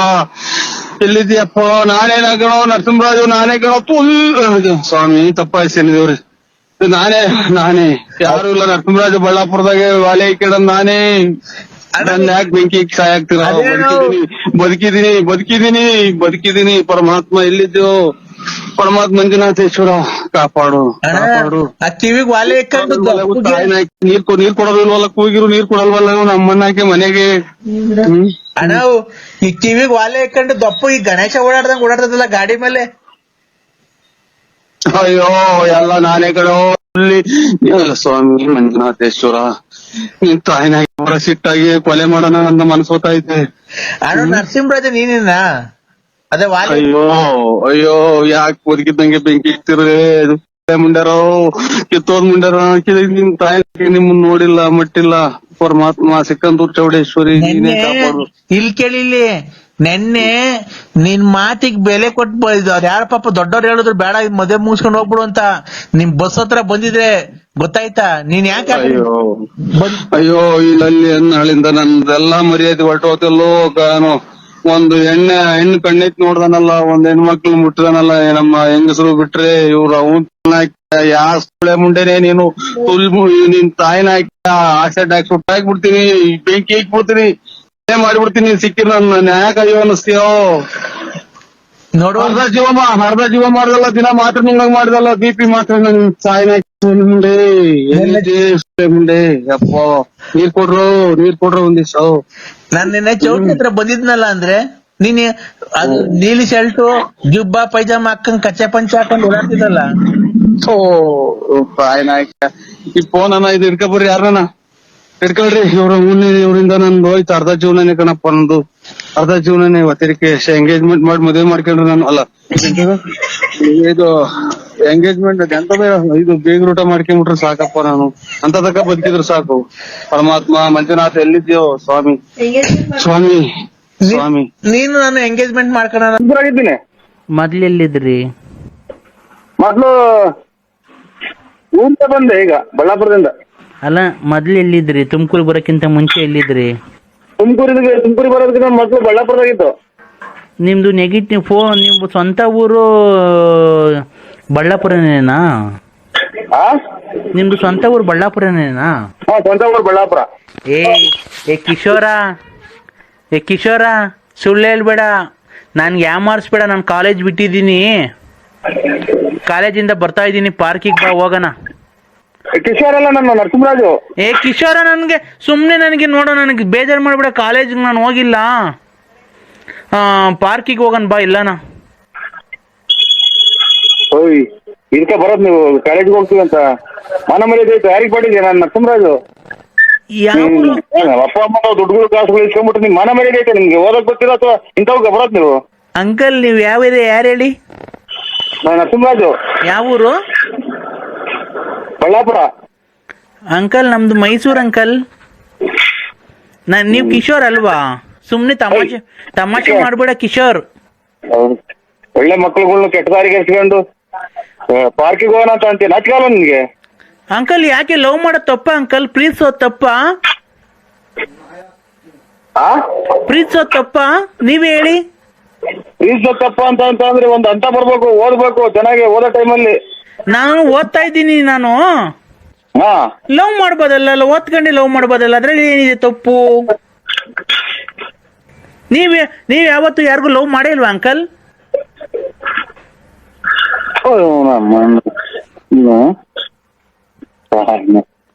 ಎಲ್ಲಿದ್ಯಪ್ಪ ನಾನೇ ಕಣೋ ನರಸಿಂಹರಾಜು, ನಾನೇ ಕಣೋ ತುಲ್ ಸ್ವಾಮಿ, ತಪ್ಪಾಯ್ತು ಶನಿದೇವ್ರಿ. ನಾನೇ ನಾನೇ. ಯಾರು ಇಲ್ಲ, ನರಸಿಂಹರಾಜು ಬಳ್ಳಾಪುರದಾಗ ವಾಲೆ ಕೇಳ ನಾನೇ. ನನ್ನ ಯಾಕೆ ಬೆಂಕಿ ಸಾಯ ಆಗ್ತೀರ? ಅದೇನೋ. ಬದುಕಿದೀನಿ ಬದುಕಿದೀನಿ ಬದುಕಿದೀನಿ ಬದುಕಿದೀನಿ ಪರಮಾತ್ಮ ಎಲ್ಲಿದ್ದು ಪರಮಾತ್ಮ ಮಂಜುನಾಥೇಶ್ವರ ಕಾಪಾಡು ಕಾಪಾಡು. ಆ ಕಿವಿಗ್ ವಾಲೆ ಇಕ್ಕೊಂಡು ನೀರ್ ನೀರ್ ಕೊಡೋದಿಲ್ವಲ್ಲ ಕೂಗಿರು ನೀರ್ ಕೊಡಲ್ವಲ್ಲ ನಮ್ಮನ್ನಾಕೆ ನಮ್ಮನ್ನ ಮನೆಗೆ. ಅಣ್ಣ ಈ ಕಿವಿಗ್ ವಾಲೆ ಇಕ್ಕಂಡು ದಪ್ಪ ಈ ಗಣೇಶ ಓಡಾಡ್ದಂಗ್ ಓಡಾಡ್ತದಲ್ಲ ಗಾಡಿ ಮೇಲೆ? ಅಯ್ಯೋ ಎಲ್ಲ ನಾನೇ ಕಡೆ ಸ್ವಾಮಿ ಮಂಜುನಾಥೇಶ್ವರ ನಿನ್ ತಾಯಿನ ಬರ ಸಿಟ್ಟಾಗಿ ಕೊಲೆ ಮಾಡೋಣ ಅಂತ ಮನಸ್ಸು ಐತೆ ಅಣ್ಣ ನರಸಿಂಹರಾಜ ನೀನೇನಾ? ಅದೇ ವಾಲೆ. ಅಯ್ಯೋ ಅಯ್ಯೋ ಯಾಕೆ ಬದುಕಿದ್ದಂಗೆ ಬೆಂಕಿ ಇಕ್ತಿರೇ ಮುಂಡಾರೋ ಕಿತ್ತೋದ್ ಮುಂಡಾರೋ ನಿಮ್ ತಾಯಿ ನಿಮ್ ನೋಡಿಲ್ಲ ಮಟ್ಟಿಲ್ಲ. ಪರಮಾತ್ಮ ಸಿಕ್ಕಂದೂರ್ ಚೌಡೇಶ್ವರಿ ನೀನೇ ಕಾಪಾಡು. ಇಲ್ಲಿ ಕೇಳಿಲ್ಲಿ ನೆನ್ನೆ ನಿನ್ ಮಾತಿಗ್ ಬೆಲೆ ಕೊಟ್ಟು ಅವ್ರ ಯಾರ ಪಾಪ ದೊಡ್ಡವ್ರು ಹೇಳಿದ್ರು ಬೇಡ ಮದುವೆ ಮುಗಿಸ್ಕೊಂಡು ಹೋಗ್ಬಿಡು ಅಂತ. ನಿಮ್ ಬಸ್ ಹತ್ರ ಬಂದಿದ್ರೆ ಗೊತ್ತಾಯ್ತಾ? ನೀನ್ ಯಾಕೆ ಅಯ್ಯೋ. ಇಲ್ಲಿ ಅಯ್ಯೋ ಇಲ್ಲಲ್ಲಿ ನಾಳಿಂದ ನಂದೆಲ್ಲಾ ಮರ್ಯಾದೆ ಹೊರಟೋತಲ್ಲೋ ಕಾನು ಒಂದು ಎಣ್ಣೆ ಹೆಣ್ಣು ಕಣ್ಣೈತಿ ನೋಡ್ದಾನಲ್ಲ ಒಂದ್ ಹೆಣ್ಮಕ್ಳು ಮುಟ್ಟದಾನಲ್ಲ ನಮ್ಮ ಹೆಂಗಸರು ಬಿಟ್ರೆ ಇವ್ರ ಅವನ್ ಯಾ ಸುಳೆ ಮುಂಡೆನೆ ನೀನು? ತುಲ್ ನಿನ್ ತಾಯಿನ ಹಾಕಿ ಆಸೆಡ್ ಹಾಕಿ ಸುಟ್ಟಾಕ್ಬಿಡ್ತೀನಿ ಬೆಂಕಿ ಹಾಕ್ಬಿಡ್ತೀನಿ ಬಿಡ್ತೀನಿ ಮಾಡ್ಬಿಡ್ತೀನಿ ಸಿಕ್ಕಿರ್ ನನ್ನ ನ್ಯಾಯ ಅಯ್ಯೋ ಅನ್ನಿಸ್ತೀಯೋ? ನೋಡು ಅರ್ಧ ಜೀವ ಮಾ ಅರ್ಧ ಜೀವ ಮಾಡ್ದಲ್ಲ ದಿನ ಮಾತ್ರ ನುಂಗಂಗ್ ಮಾಡ್ದಲ್ಲ ಬಿಪಿ ಮಾತ್ರ ನನ್ ಸಾಯಿನ ಮುಂಡೆ ಎಲ್ಲಿದ್ದೆ ಸುಳೆ ಮುಂಡೆ ಯಪ್ಪ ನೀರ್ ಕೊಡ್ರು ನೀರ್ ಕೊಡ್ರು ಒಂದಿವ್ಸ. ನಾನು ನಾನ್ ನಿನ್ನೆ ಚೌಟ್ರಿ ಹತ್ರ ಬಂದಿದ್ನಲ್ಲ ಅಂದ್ರೆ ನೀನ್ ಅದು ನೀಲಿ ಶರ್ಟು ಜುಬ್ಬ ಪೈಜಾಮ ಹಾಕೊಂಡ್ ಕಚ್ಚೆ ಪಂಚ ಹಾಕೊಂಡು ಓಡಾಡ್ತಿದ್ದಲ್ಲ ಓ ತಾಯಿನ ಈ ಫೋನ್ ಅನ್ನ ಇದು ಹಿಡ್ಕೊಬರ್ರಿ ಯಾರನ್ನ ಹಿಡ್ಕೊಳ್ರಿ ಇವ್ರ ಮುಂದೆ ಇವರಿಂದ ನಂದು ಹೋಯ್ತು ಅರ್ಧ ಜೀವನ ಕಣಪ್ಪ ನಂದು ಅರ್ಧ ಜೀವನನೇ ಒತ್ತರಿಕೆ ಎಂಗೇಜ್ಮೆಂಟ್ ಮಾಡಿ ಮದುವೆ ಮಾಡ್ಕೊಂಡ್ರೆ ನಾನು ಅಲ್ಲ. ಇದು ಎಂಗೇಜ್ಮೆಂಟ್ ಎಂತ ಇದು ಬೇಗ ಊಟ ಮಾಡ್ಕೊಂಡ್ಬಿಟ್ರೆ ಸಾಕಪ್ಪ ನಾನು. ಅಂತ ತಕ್ಕ ಬದುಕಿದ್ರು ಸಾಕು. ಪರಮಾತ್ಮ ಮಂಜುನಾಥ ಎಲ್ಲಿದ್ಯೋ ಸ್ವಾಮಿ. ಸ್ವಾಮಿ ಸ್ವಾಮಿ. ನೀನು ನಾನು ಎಂಗೇಜ್ಮೆಂಟ್ ಮಾಡ್ಕೊಂಡಿದ್ದೀನಿ ಮೊದ್ಲು ಎಲ್ಲಿದ್ರಿ? ಮೊದ್ಲು ಊರಿಂದ ಬಂದೆ ಈಗ ಬಳ್ಳಾಪುರದಿಂದ. ಅಲ್ಲ ಮೊದ್ಲು ಎಲ್ಲಿದ್ರಿ? ತುಮಕೂರು ಬರೋಕ್ಕಿಂತ ಮುಂಚೆ ಎಲ್ಲಿದ್ರಿ? ತುಮಕೂರಿಗೆ ತುಮಕೂರಿಗೆ ಬರೋದಕ್ಕಿಂತ ಮೊದಲು ಬಳ್ಳಾಪುರದಾಗಿತ್ತು. ನಿಮ್ದು ನೆಗೆಟಿವ್ ಫೋನ್ ನಿಮ್ದು ಸ್ವಂತ ಊರು ಬಳ್ಳಾಪುರನೇನಾ? ಆ? ನಿಮ್ದು ಸ್ವಂತ ಊರು ಬಳ್ಳಾಪುರನೇನಾ? ಹಾ ಸ್ವಂತ ಊರು ಬಳ್ಳಾಪುರ. ಏ ಏ ಕಿಶೋರ ಏ ಕಿಶೋರ ಸುಳ್ಳು ಹೇಳ್ಬೇಡ. ಯಾ ಯಾಮಾರಿಸ್ಬೇಡ ನಾನು ಕಾಲೇಜ್ ಬಿಟ್ಟಿದ್ದೀನಿ. ಕಾಲೇಜಿಂದ ಬರ್ತಾ ಇದ್ದೀನಿ ಪಾರ್ಕಿಗೆ ಬಾ ಹೋಗೋಣ. ಕಿಶೋರ್ ಅಲ್ಲ ನನ್ನ ನರಸಿಂಹರಾಜು. ಏ ಕಿಶೋರ ನನಗೆ ಸುಮ್ಮನೆ ನನಗೆ ನೋಡೋ ನನಗೆ ಬೇಜಾರು ಮಾಡಿಬಿಡ ಕಾಲೇಜಿಗೆ ನಾನು ಹೋಗಿಲ್ಲ. ಪಾರ್ಕಿಗೆ ಹೋಗೋಣ ಬಾ ಇಲ್ಲನ. ಓಯ್ ಇದಕ್ಕೆ ಬರೋದು ನೀವು ಕಾಲೇಜ್ಗೆ ಹೋಗ್ತೀವಿ ಅಂತ. ಮನ ಮರ್ಯಾದೆ ಐತೆ ಯಾರಿಗೆ ನಾನು ನರಸಿಂಹರಾಜು? ಯಾವ. ಅಪ್ಪ ಅಮ್ಮ ದುಡ್ಡುಗಳು ಕಾಸುಗಳು ಇಸ್ಕೊಂಡ್ಬಿಟ್ಟು ನಿಮ್ ಮನ ಮರ್ಯಾದೆ ಐತೆ ನಿಮ್ಗೆ ಓದಕ್ ಗೊತ್ತಿಲ್ಲ ಅಥವಾ ಇಂಥವ್ಗೆ ಬರೋದು ನೀವು? ಅಂಕಲ್ ನೀವು ಯಾವ ಏರಿಯಾ ಯಾರು ಹೇಳಿ? ನಾನು ನರಸಿಂಹರಾಜು. ಯಾವ ಊರು? ಬಳ್ಳಾಪುರ. ಅಂಕಲ್ ನಮ್ದು ಮೈಸೂರ್ ಅಂಕಲ್. ನಾನು ನೀವು ಕಿಶೋರ್ ಅಲ್ವಾ? ಸುಮ್ನೆ ತಮಾಷೆ ತಮಾಷೆ ಮಾಡ್ಬೇಡ ಕಿಶೋರ್. ಹೌದು. ಒಳ್ಳೆ ಮಕ್ಳುಗಳ್ನ ಕೆಟ್ಟ ದಾರಿಗೆ ಎರ್ಸ್ಕೊಂಡು ಪಾರ್ಕಿಗೆ ಹೋಗೋಣ ಅಂತ ಅಂತೀನಿ ನಾಚಿಕಲ್ಲ ನಿನ್ಗೆ ಅಂಕಲ್ ಯಾಕೆ ಲವ್ ಮಾಡೋದು ತಪ್ಪ ಅಂಕಲ್? ಪ್ರೀತ್ಸ ತಪ್ಪ? ಆ? ಪ್ರೀತಿಸೋದು ತಪ್ಪ? ನೀವೇ ಹೇಳಿ. ಪ್ರೀತ್ಸ ತಪ್ಪ ಅಂತ ಅಂತಂದ್ರೆ ಒಂದ್ ಅಂತ ಬರ್ಬೇಕು ಓದ್ಬೇಕು ಚೆನ್ನಾಗಿ ಓದೋ ಟೈಮಲ್ಲಿ ನಾನು ಓದ್ತಾ ಇದ್ದೀನಿ ನಾನು. ಹಾ. ಲವ್ ಮಾಡ್ಬೋದಲ್ಲ ಅಲ್ಲ ಓದ್ಕೊಂಡು ಲವ್ ಮಾಡ್ಬೋದಲ್ಲ ಅದ್ರಲ್ಲಿ ಏನಿದೆ ತಪ್ಪು? ನೀವ್ ನೀವ್ ಯಾವತ್ತು ಯಾರಿಗೂ ಲವ್ ಮಾಡಿಲ್ವಾ ಅಂಕಲ್.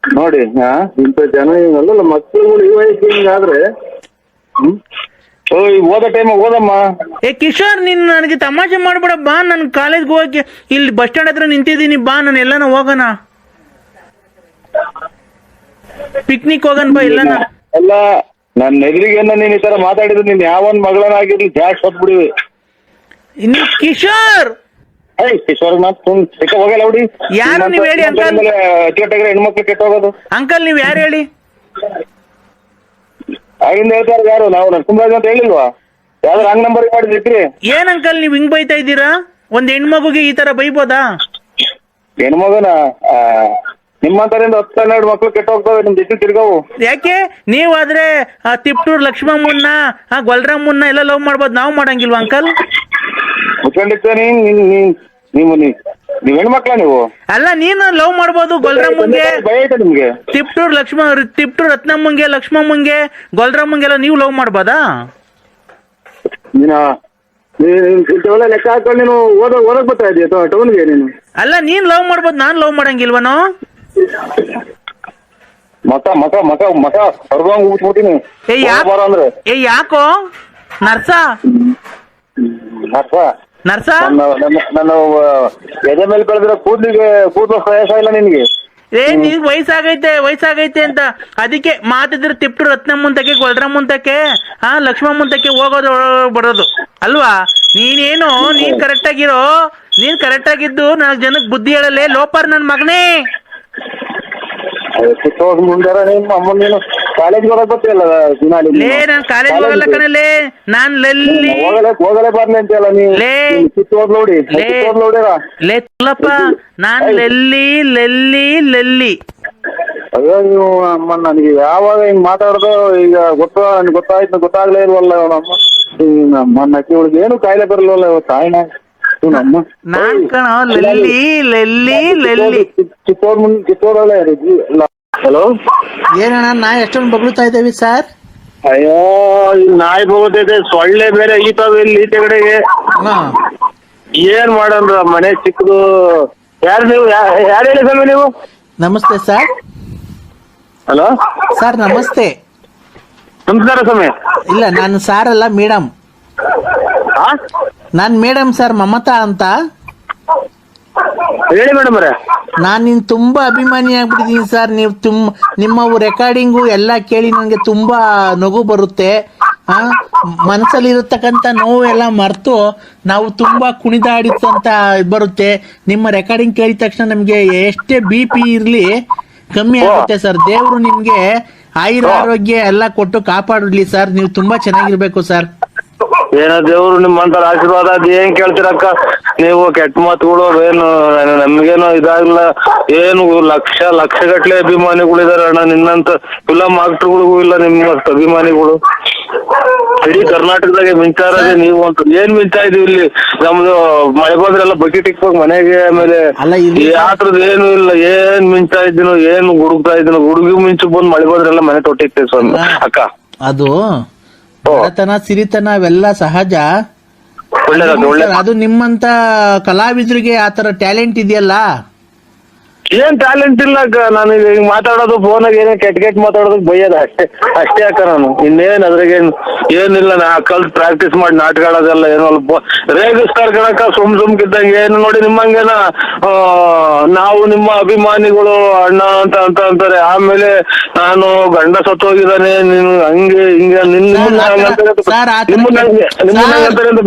ನೋಡಿ ಹಾ ಇಂಥ ಜನ ಏನಲ್ಲ ಮಕ್ಕಳುಗಳು ಈ ವಯಸ್ಸಿಗೆ ಹಿಂಗಾದ್ರೆ ಹ್ಮ್ ಓ ಓದೋ ಟೈಮ್ ಓದಮ್ಮ ಏ ಕಿಶೋರ್ ನೀನ್ ನನಗೆ ತಮಾಷೆ ಮಾಡ್ಬೇಡ ಬಾ ನನ್ ಕಾಲೇಜ್ ಹೋಗಿ ಇಲ್ಲಿ ಬಸ್ ಸ್ಟ್ಯಾಂಡ್ ಹತ್ರ ನಿಂತಿದ್ದೀನಿ ಬಾ ನಾನು ಎಲ್ಲಾನ ಹೋಗೋಣ. ಪಿಕ್ನಿಕ್ ಹೋಗೋಣ ಬಾ ಎಲ್ಲಾನ. ಅಲ್ಲ ನನ್ನ ಎದುರಿಗೇನ ನೀನ್ ಈ ತರ ಮಾತಾಡಿದ್ರೆ ನೀನ್ ಯಾವನ್ ಮಗಳನ್ನಾಗಿರ್ಲಿ ಜಾಸ್ತಿ ಹೊತ್ಬಿಡಿವಿ ಇನ್ನು ಕಿಶೋರ್! ಏಯ್ ಕಿಶೋರ್ ಮಾತು ಸುಮ್ ಹೋಗಲ್ಲ ಹುಡಿ. ಯಾರು ನೀವ್ ಹೇಳಿ ಅಂಕಲ್? ಕೆಟ್ಟಾಗ ಹೆಣ್ಮಕ್ಳು ಕೆಟ್ಟ ಹೋಗೋದು ಅಂಕಲ್ ನೀವ್ ಯಾರು ಹೇಳಿ? ಆಗಿಂದ ಹೇಳ್ತಾರೆ ಯಾರು? ನಾವು ನರಸಿಂಹರಾಜ್ ಅಂತ ಹೇಳಿಲ್ವಾ? ಯಾವ್ದಾರು ರಾಂಗ್ ನಂಬರ್ ಮಾಡಿದ್ರಿ ಏನ್ ಅಂಕಲ್ ನೀವ್ ಹಿಂಗ್ ಬೈತಾ ಇದ್ದೀರಾ? ಒಂದ್ ಹೆಣ್ಮಗುಗೆ ಈ ತರ ಬೈಬೋದಾ? ಹೆಣ್ಮಗನ? ನಿಮ್ಮಂತರಿಂದ ಹತ್ತು ಹನ್ನೆರಡು ಮಕ್ಳು ಕೆಟ್ಟ ಹೋಗ್ತವೆ ನಿಮ್ ಜೊತೆ ತಿರ್ಗವು. ಯಾಕೆ? ನೀವಾದ್ರೆ ಆ ತಿಪ್ಟೂರ್ ಲಕ್ಷ್ಮಮ್ಮನ್ನ ಆ ಗೊಲ್ರಮ್ಮನ್ನ ಎಲ್ಲ ಲವ್ ಮಾಡ್ಬೋದು ನಾವು ಮಾಡಂಗಿಲ್ವಾ ಅಂಕಲ್ ಮುಚ್ಕೊಂಡಿರ್ತೀಯ ನೀನ್ ನೀನ್ ನೀನ್ ನೀವು ನೀ ನೀವ್ ಹೆಣ್ಮಕ್ಳ ನೀವು? ಅಲ್ಲ ನೀನು ಲವ್ ಮಾಡ್ಬೋದು ಗೊಲ್ರಮ್ಮಂಗೆ. ಭಯ ಐತೆ ನಿಮ್ಗೆ. ತಿಪ್ಟೂರ್ ಲಕ್ಷ್ಮ ತಿಪ್ಟೂರ್ ರತ್ನಮ್ಮಂಗೆ ಲಕ್ಷ್ಮಮ್ಮಂಗೆ ಗೊಲ್ರಾಮಂಗೆಲ್ಲ ನೀವು ಲವ್ ಮಾಡ್ಬೋದಾ? ನೀನ? ನೀನ್ ಇಂಥವೆಲ್ಲ ಲೆಕ್ಕ ಹಾಕೊಂಡು ನೀನು ಓದೋ ಓದಕ್ ಬರ್ತಾ ಇದೀಯ ಟೌನ್ಗೆ ನೀನು? ಅಲ್ಲ ನೀನ್ ಲವ್ ಮಾಡ್ಬೋದು ನಾನ್ ಲವ್ ಮಾಡಂಗಿಲ್ವನೋ? ಮಕ ಮಕ ಮಕ ಮಕ ಹೊರಗಂಗ್ ಉಗ್ಬಿಟ್ಬಿಟ್ಟಿನಿ ಏ ಯಾಕೆ ಬರ ಅಂದ್ರೆ. ಏ ಯಾಕೋ? ನರ್ಸ? ಅರ್ಥ ನರ್ಸ? ನನ್ನ ನನ್ನ ನನ್ನ ಎದೆ ಮೇಲೆ ಬೆಳೆದಿರೋ ಕೂದಲಿಗೆ ಕೂದಲು ಪ್ರಯಾಸ ಇಲ್ಲ ನಿನ್ಗೆ. ಏ ನಿನ್ ವಯಸ್ಸಾಗೈತೆ ವಯಸ್ಸಾಗೈತೆ ಅಂತ. ಅದಕ್ಕೆ ಮಾತಿದ್ರೆ ತಿಪ್ಟು ಗೊಲ್ರ ಮುಂದಕ್ಕೆ ಹಾ ಮುಂದಕ್ಕೆ ಹೋಗೋದು ಬರೋದು ಅಲ್ವಾ? ನೀನೇನು ನೀನ್ ಕರೆಕ್ಟ್ ಆಗಿರೋ ನೀನ್ ಕರೆಕ್ಟ್ ಆಗಿದ್ದು ನಾಲ್ಕು ಜನಕ್ಕೆ ಬುದ್ಧಿ ಹೇಳಲ್ಲೇ ಲೋಪರ್ ನನ್ ಮಗನೇ. ಮುಂದಾರ ನಿಮ್ಮ ಅಮ್ಮ ನೀನು ಕಾಲೇಜ್ಗೆ ಹೋಗಕ್ ಗೊತ್ತಿಲ್ಲ ದಿನಾಲಿ. ಲೇ ನಾನ್ ಕಾಲೇಜ್ ಹೋಗಲ್ಲ ಕಣಲೆ ನಾನ್ ಲಲ್ಲಿ ಹೋಗಲೇ ಹೋಗಲೇ ಬರ್ಲಿ ಅಂತೆಲ್ಲ ನೀ ಲೇ. ಕಿತ್ತೋದ್ ನೋಡಿ ಲೇ. ಕಿತ್ತೋದ್ ನೋಡಿರ ಲೇ ತುಲ್ಲಪ್ಪ ನಾನ್ ಲಲ್ಲಿ ಲಲ್ಲಿ ಲಲ್ಲಿ ಅಯ್ಯೋ ನೀವು ಅಮ್ಮ ನನಗೆ ಯಾವಾಗ ಹಿಂಗ್ ಮಾತಾಡ್ದೋ ಈಗ ಗೊತ್ತ ನನ್ಗೆ ಗೊತ್ತಾಯ್ತು ಗೊತ್ತಾಗ್ಲೇ ಇಲ್ವಲ್ಲ ನಮ್ಮ ನಮ್ಮ ನಕ್ಕಿ ಒಳಗೆ ಏನು ಕಾಯಿಲೆ ಬರಲ್ವಲ್ಲ ಇವ ತಾಯಿನ ಇವ್ನ್ ಅಮ್ಮ ನಾನ್ ಕಣ ಲಲ್ಲಿ ಲೆಲ್ಲಿ ಲೆಲ್ಲಿ ಕಿತ್ತೋದ್ ಮುಂದ್ ಕಿತ್ತೋದಳೆ ಹಲೋ ಏನಣ್ಣ ನಾ ಎಷ್ಟೊಂದು ಬಗ್ಳುತ್ತಾ ಇದ್ದೇವೆ ಸರ್? ಅಯ್ಯೋ ಈ ನಾಯಿ ಹೋಗೋದೈತೆ ಸೊಳ್ಳೆ ಬೇರೆ ಈತಾವ ಇಲ್ಲಿ ಈಚೆ ಕಡೆಗೆ. ಹಾಂ. ಏನ್ ಮಾಡೋಣ ಮನೆ ಚಿಕ್ಕದು. ಯಾರು ನೀವು? ಯಾರು ಹೇಳಿ ಸ್ವಾಮಿ ನೀವು? ನಮಸ್ತೆ ಸರ್. ಹಲೋ ಸರ್ ನಮಸ್ತೆ. ನಮಸ್ಕಾರ ಸ್ವಾಮಿ. ಇಲ್ಲ ನಾನು ಸಾರ್ ಅಲ್ಲ ಮೇಡಮ್ ಹಾ ನಾನು ಮೇಡಮ್ ಸರ್ ಮಮತಾ ಅಂತ. ಹೇಳಿ ಮೇಡಮ್ ಅವರೇ. ನಾನು ನಿನ್ ತುಂಬಾ ಅಭಿಮಾನಿ ಆಗ್ಬಿಟ್ಟಿದ್ದೀನಿ ಸರ್ ನೀವು ತುಂಬ ನಿಮ್ಮ ರೆಕಾರ್ಡಿಂಗು ಎಲ್ಲ ಕೇಳಿ ನನಗೆ ತುಂಬಾ ನಗು ಬರುತ್ತೆ. ಆ? ಮನಸ್ಸಲ್ಲಿರತಕ್ಕಂಥ ಎಲ್ಲ ಮರೆತು ನಾವು ತುಂಬಾ ಕುಣಿದಾಡಿದಂತ ಬರುತ್ತೆ. ನಿಮ್ಮ ರೆಕಾರ್ಡಿಂಗ್ ಕೇಳಿದ ತಕ್ಷಣ ನಮಗೆ ಎಷ್ಟೇ ಬಿ ಪಿ ಇರಲಿ ಕಮ್ಮಿ ಆಗುತ್ತೆ ಸರ್ ದೇವರು ನಿಮ್ಗೆ ಆಯುರ ಆರೋಗ್ಯ ಎಲ್ಲ ಕೊಟ್ಟು ಕಾಪಾಡಲಿ ಸರ್ ನೀವು ತುಂಬಾ ಚೆನ್ನಾಗಿರ್ಬೇಕು ಸರ್ ಏನೋ ದೇವ್ರು ನಿಮ್ಮಂತರ ಆಶೀರ್ವಾದ ಅದ್ ಏನ್ ಕೇಳ್ತೀರಕ್ಕ? ನೀವು ಕೆಟ್ಟ ಮಾತುಗಳು ಏನು ನಮ್ಗೇನು ಇದಾಗಿಲ್ಲ ಏನು ಲಕ್ಷ ಲಕ್ಷ ಗಟ್ಲೆ ಅಭಿಮಾನಿಗಳಿದಾರೆ ಅಣ್ಣ. ನಿನ್ನಂತ ಇಲ್ಲ ಆಕ್ಟರ್ಗಳಿಗೂ ಇಲ್ಲ ನಿಮ್ಮ ಅಭಿಮಾನಿಗಳು. ಇಡೀ ಕರ್ನಾಟಕದಾಗ ಮಿಂಚಾರದೆ ನೀವು ಅಂತ. ಏನ್ ಮಿಂಚಾ ಇದೀವಿ ಇಲ್ಲಿ? ನಮ್ದು ಮಳೆ ಬಂದ್ರೆಲ್ಲ ಬಕೆಟ್ ಇಕ್ಬೇಕು ಮನೆಗೆ ಆಮೇಲೆ ಯಾತ್ರದ ಏನು ಇಲ್ಲ. ಏನ್ ಮಿಂಚಾ ಇದ್ದೀನೋ ಏನ್ ಹುಡುಕ್ತಾ ಇದ್ದೀನೋ ಹುಡುಗಿ ಮಿಂಚು ಬಂದ್ ಮಳೆ ಬಂದ್ರೆಲ್ಲ ಮನೆ ತೊಟ್ಟಿರ್ತೇವೆ ಸ್ವಾಮಿ. ಅಕ್ಕ. ಅದು ಬಡತನ ಸಿರಿತನ ಅವೆಲ್ಲ ಸಹಜ. ಅದು ನಿಮ್ಮಂತ ಕಲಾವಿದರಿಗೆ ಆತರ ಟ್ಯಾಲೆಂಟ್ ಇದೆಯಲ್ಲ? ಏನ್ ಟ್ಯಾಲೆಂಟ್ ಇಲ್ಲ ಅಕ್ಕ ನಾನು ಈಗ ಮಾತಾಡೋದು ಫೋನಾಗ ಏನೇ ಕೆಟ್ಟ ಕೆಟ್ಟ ಮಾತಾಡೋದಕ್ಕೆ ಬೈಯೋದು ಅಷ್ಟೇ. ಅಷ್ಟೇ ಅಕ್ಕ ನಾನು? ಇನ್ನೇನ್ ಅದ್ರಾಗೇನ್ ಏನಿಲ್ಲ ನಾ ಕಲ್ತ್ ಪ್ರಾಕ್ಟೀಸ್ ಮಾಡಿ ನಾಟಕ ಆಡೋದೆಲ್ಲ ಏನೋ ಅಲ್ಪ ರೇಗಿಸ್ತಾರ ಕಣಕ್ಕ ಸುಮ್ ಸುಮ್ಕಿದ್ದಂಗೆ ಏನು ನೋಡಿ ನಿಮ್ಮಂಗೇನ ಆ, ನಾವು ನಿಮ್ಮ ಅಭಿಮಾನಿಗಳು ಅಣ್ಣ ಅಂತ ಅಂತ ಅಂತಾರೆ. ಆಮೇಲೆ ನಾನು ಗಂಡ ಸತ್ತೋಗಿದ್ದಾನೆ ನೀನು ಹಂಗೆ ಹಿಂಗೆ ನಿನ್ ಸರ್,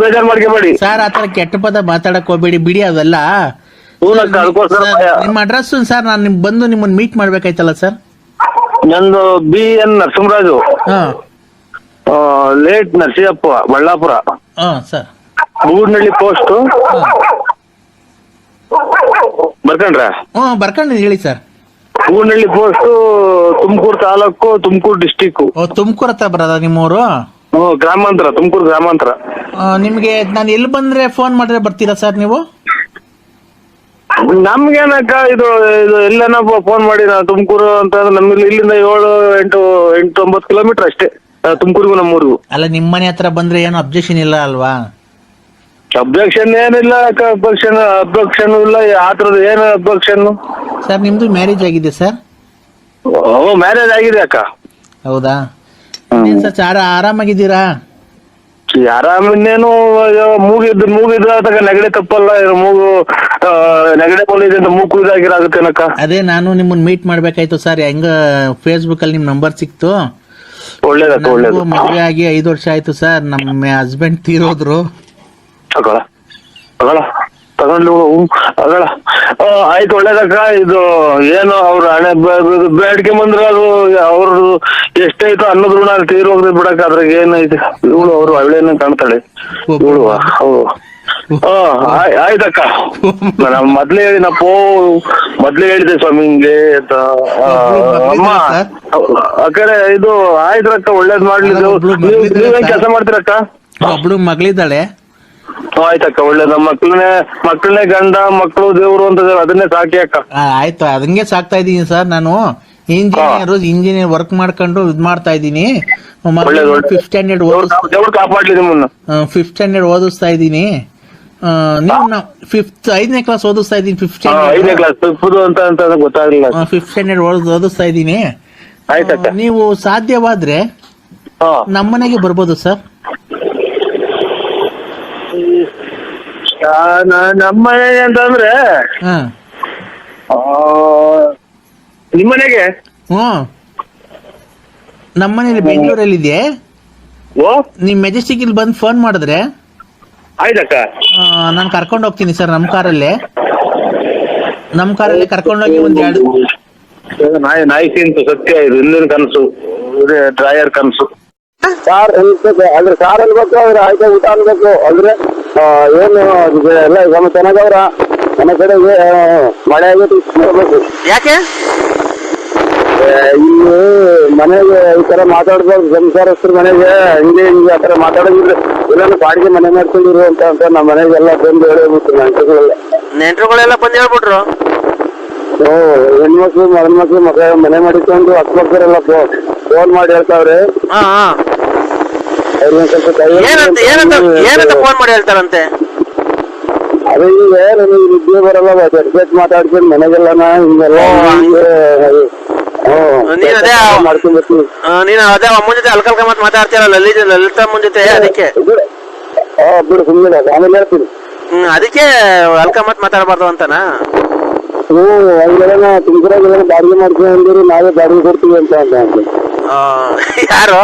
ಬೇಜಾರ್ ಮಾಡ್ಕೋಬೇಡಿ. ಆತರ ಕೆಟ್ಟ ಪದ ಮಾತಾಡಕ್ ಹೋಗ್ಬೇಡಿ ಬಿಡಿ ಅದೆಲ್ಲ. ನಿಮ್ಮ ಅಡ್ರೆಸ್ ಸರ್ ನಾನು ನಿಮ್ ಬಂದು ನಿಮ್ಮನ್ನ ಮೀಟ್ ಮಾಡ್ಬೇಕಾಯ್ತಲ್ಲ ಸರ್? ನಂದು ಬಿ ಎನ್ ನರಸಿಂಹರಾಜು. ಹಾ. ಲೇಟ್ ನರಸಿಂಹಪ್ಪ ಬಳ್ಳಾಪುರ. ಹಾ ಸರ್. ಬೂಡ್ನಳ್ಳಿ ಪೋಸ್ಟ್ ಬರ್ಕಂಡ್ರ? ಹ್ಮ್ ಬರ್ಕಂಡ್ರಿ ಹೇಳಿ sir. Budnalli post Tumakuru taluk Tumakuru district ಓ ತುಮಕೂರು ಹತ್ರ ಬರೋದ ನಿಮ್ಮೂರು? ಗ್ರಾಮಾಂತರ ತುಮಕೂರು ಗ್ರಾಮಾಂತರ. ಆ, ನಿಮ್ಗೆ ನಾನು ಎಲ್ಲಿ ಬಂದ್ರೆ ಫೋನ್ ಮಾಡಿದ್ರೆ ಬರ್ತೀರಾ ಸರ್ ನೀವು? ನಮ್ಗೇನಕ್ಕ ಇದು ಇದು ಎಲ್ಲನ ಫೋನ್ ಮಾಡಿ ನಾವು ತುಮಕೂರು ಅಂತ ಅಂದ್ರೆ ನಮ್ಗೆ ಇಲ್ಲಿಂದ ಏಳು ಎಂಟು ಎಂಟು ಒಂಬತ್ತು ಕಿಲೋಮೀಟರ್ ಅಷ್ಟೇ ತುಮಕೂರಿಗೂ ನಮ್ಮೂರಿಗೂ. ಅಲ್ಲ ನಿಮ್ಮ ಮನೆ ಹತ್ರ ಬಂದ್ರೆ ಏನು ಅಬ್ಜೆಕ್ಷನ್ ಇಲ್ಲ ಅಲ್ವಾ? ಅಬ್ಜೆಕ್ಷನ್ ಏನಿಲ್ಲ ಅಕ್ಕ ಅಬ್ಜೆಕ್ಷನ್ ಅಬ್ಜೆಕ್ಷನ್ ಇಲ್ಲ ಆ ಥರದ್ದು ಏನು ಅಬ್ಜೆಕ್ಷನ್ ಸರ್ ನಿಮ್ದು ಮ್ಯಾರೇಜ್ ಆಗಿದೆ ಸರ್ ಓ ಮ್ಯಾರೇಜ್ ಆಗಿದೆ ಅಕ್ಕ. ಹೌದಾ? ಏನ್ ಸರ್ ಚಾರ ಆರಾಮಾಗಿದ್ದೀರಾ? ಆರಾಮ ಇನ್ನೇನು ಮೂಗಿದ್ ಮೂಗಿದ್ರ ನೆಗಡಿ ತಪ್ಪಲ್ಲ ಮೂಗು ನೆಗಡಿ ಬಂದಿದೆ ಅಂತ ಮೂಗು ಇದಾಗಿರಾಗುತ್ತೇನಕ್ಕ ಅದೇ ನಾನು ನಿಮ್ಮನ್ನ ಮೀಟ್ ಮಾಡ್ಬೇಕಾಯ್ತು ಸರ್ ಹೆಂಗ ಫೇಸ್ಬುಕ್ ಅಲ್ಲಿ ನಿಮ್ ನಂಬರ್ ಸಿಕ್ತು. ಒಳ್ಳೇದಕ್ಕ ಒಳ್ಳೇದು. ಮದುವೆ ಆಗಿ ಐದು ವರ್ಷ ಆಯ್ತು ಸರ್ ನಮ್ಮ ಹಸ್ಬೆಂಡ್ ತೀರೋದ್ರು. ತಗೊಳ ತಗೊಳ ತಗೊಂಡು ಅಗಳ. ಆಯ್ತು ಒಳ್ಳೇದಕ್ಕ ಇದು ಏನು ಅವ್ರ ಹಣೆ ಬೇಡಿಕೆ ಬಂದ್ರೆ ಅದು ಅವ್ರದ್ದು ಎಷ್ಟೈತೋ ಅನ್ನೋದ್ ಋಣ ತೀರ್ ಹೋಗ್ದೆ ಬಿಡಕ್ ಅದ್ರಾಗ ಏನೈತೆ ಇವಳು ಅವ್ರು ಅವಳೇನ ಕಾಣ್ತಾಳೆ. ಇವಳು ಆಯ್- ಆಯ್ತಕ್ಕ. ನಾನು ಮೊದ್ಲೇ ಹೇಳಿ ನಾ ಪೋ ಮೊದ್ಲೇ ಹೇಳಿದೆ ಸ್ವಾಮಿ ಹಿಂಗೆ ಅಂತ ಅಮ್ಮ ಅಕ್ಕರೆ ಇದು ಆಯ್ತ್ರಕ್ಕ ಒಳ್ಳೇದ್ ಮಾಡ್ಲಿ. ಅಲ್ಲ, ನೀವು ನೀವೇನ್ ಕೆಲಸ ಮಾಡ್ತೀರಕ್ಕ? ಒಬ್ಳು ಮಗಳಿದ್ದಾಳೆ. ಆಯ್ತಕ್ಕ ಒಳ್ಳೇದ. ಮಕ್ಳನ್ನೇ ಮಕ್ಕಳನ್ನೇ ಗಂಡ ಮಕ್ಕಳು ದೇವ್ರು ಅಂತ ಅದನ್ನೇ ಸಾಕಿ ಅಕ್ಕ. ಆ, ಆಯ್ತು ಅದಂಗೆ ಸಾಕ್ತಾ ಇದ್ದೀನಿ ಸರ್ ನಾನು. ಇಂಜಿನಿಯರ್ ಇಂಜಿನಿಯರ್ ವರ್ಕ್ ಮಾಡ್ಕೊಂಡು ಇದ್ ಮಾಡ್ತಾ ಇದ್ದೀನಿ. ಒಳ್ಳೇದು, ಒಳ್ಳೇದು. ಫಿಫ್ತ್ ಸ್ಟ್ಯಾಂಡರ್ಡ್ ದೇವ್ರು ದೇವ್ರು ಕಾಪಾಡ್ಲಿ ನಿಮ್ಮನ್ನ. ಫಿಫ್ತ್ ಸ್ಟ್ಯಾಂಡರ್ಡ್ ಓದಿಸ್ತಾ ಇದ್ದೀನಿ. ಆ, ನೀವು ಫಿಫ್ತ್ ಐದನೇ ಕ್ಲಾಸ್ ಓದಿಸ್ತಾ ಇದ್ದೀನಿ ಫಿಫ್ತ್ ಹಾ, ಐದನೇ ಸ್ಟ್ಯಾಂಡರ್ಡ್ ಕ್ಲಾಸ್ ತಪ್ಪುದು ಅಂತ ಅಂತ ಗೊತ್ತಾಗ್ಲಿಲ್ಲ. ಫಿಫ್ತ್ ಸ್ಟ್ಯಾಂಡರ್ಡ್ ಓದಿಸ್ತಾ ಇದ್ದೀನಿ. ಆಯ್ತಕ್ಕ ನೀವು ಸಾಧ್ಯವಾದ್ರೆ ಹಾ. ನಮ್ಮನೆಗೆ ಬರ್ಬೋದು ಸರ್ ಆ, ನ- ನಮ್ಮ ಮನೆಗೆ ಅಂತಂದ್ರೆ ಹಾ. ಆ, ನಿಮ್ಮನೆಗೆ? ಹ್ಮ್ ನಮ್ಮನೇಲಿ ಬೆಂಗಳೂರಲ್ಲಿದೆ ಓ? ನಿಮ್ ಮೆಜೆಸ್ಟಿಕ್ ಇಲ್ಲಿ ಬಂದು ಫೋನ್ ಮಾಡಿದ್ರೆ? ಆಯ್ತಕ್ಕ. ನಾನು ಕರ್ಕೊಂಡು ಹೋಗ್ತೀನಿ ಸರ್ ನಮ್ಮ ಕಾರಲ್ಲಿ. ನಮ್ಮ ಕಾರಲ್ಲಿ ಕರ್ಕೊಂಡೋಗಿ ಒಂದು ಎರಡು ನಾಯಿ ನಾಯಿ ತಿಂತು ಸತ್ಯ ಇದು ಹಿಂದಿನ ಕನಸು ಡ್ರಾಯರ್ ಕನಸು. ಸಾರ್ ಅಂದ್ರೆ ಸಾರ್ ಅನ್ಬೇಕು ಅವ್ರ ಆಯ್ತು ಊಟ ಅನ್ಬೇಕು. ಅಂದ್ರೆ ಏನು ಎಲ್ಲ ನಮ್ಮ ಚೆನ್ನಾಗವ್ರ ನಮ್ಮ ಕಡೆಗೆ ಆ, ಮಳೆ ಆಗೈತಿ ಯಾಕೆ? ಇಲ್ಲಿ ಮನೆಗೆ ಈ ತರ ಮಾತಾಡ್ಬೋದು ಸಂಸಾರಸ್ಥರ ಮನೆಗೆ ಹಿಂಗೆ ಹಿಂಗೆ ಆ ತರ ಮಾತಾಡೋದಿಲ್ಲ. ಎಲ್ಲಾನು ಬಾಡಿಗೆ ಮನೆ ಮಾಡ್ಕೊಂಡಿರು ಅಂತ ಅಂತ ನಮ್ಮ ಮನೆಗೆಲ್ಲ ಬಂದು ಹೇಳ್ಬಿಟ್ಟು ನೆಂಟರುಗಳೆಲ್ಲ. ನೆಂಟ್ರುಗಳೆಲ್ಲ ಬಂದು ಹೇಳ್ಬಿಟ್ರು. ಓ ಹೆಣ್ಮಕ್ಳು ಮಗನ್ಮಕ್ಳು ಮಗ ಮನೆ ಮಾಡಿಕೊಂಡು ಅಕ್ಕಪಕ್ಕರೆಲ್ಲ ಫೋನ್ ಮಾಡಿ ಹೇಳ್ತಾವ್ರೆ. ಹಾ ಹಾ ಅವ್ರಿಗೆ ಸ್ವಲ್ಪ ದಯವಿಟ್ಟು ಏನಂತ ಏನಂತ ಏನಂತ ಫೋನ್ ಮಾಡಿ ಹೇಳ್ತಾರಂತೆ? ಅದೇ ಈಗ ನನಗೆ ನಿದ್ದೆ ಬರಲ್ಲ ಅಡ್ಜಸ್ಟ್ ಮಾತಾಡ್ಕೊಂಡು ಮನೆಗೆಲ್ಲನ ಹಿಂಗೆಲ್ಲ ನೀನ್ ಅದೇ ಮಾಡ್ಕೊಂಡ್ ನೀನು ಅದೇ ಅಮ್ಮನ ಜೊತೆ ಅಲ್ಕಲ್ಕ ಮಾತು ಮಾತಾಡ್ತೀಯಲ್ಲ ಲಲಿತ ಲಲಿತಮ್ಮನ ಜೊತೆ ಅದಕ್ಕೆ? ಬಿಡು. ಸುಮ್ಮನೆ ಆಮೇಲೆ ಹೇಳ್ತೀನಿ. ಹ್ಮ್ ಅದಕ್ಕೆ ಅಲ್ಕ ಮತ್ತೆ ಮಾತಾಡಬಾರ್ದು ಅಂತನಾ? ಹ್ಞೂ ಹಂಗೆಲ್ಲ ತುಮಕೂರಾಗೆಲ್ಲ ಬಾಡಿಗೆ ಮಾಡ್ಕೊಂಡ್ರಿ ನಾವೇ ಬಾಡಿಗೆ ಕೊಡ್ತೀವಿ ಅಂತ ಅಂತ ಯಾರು?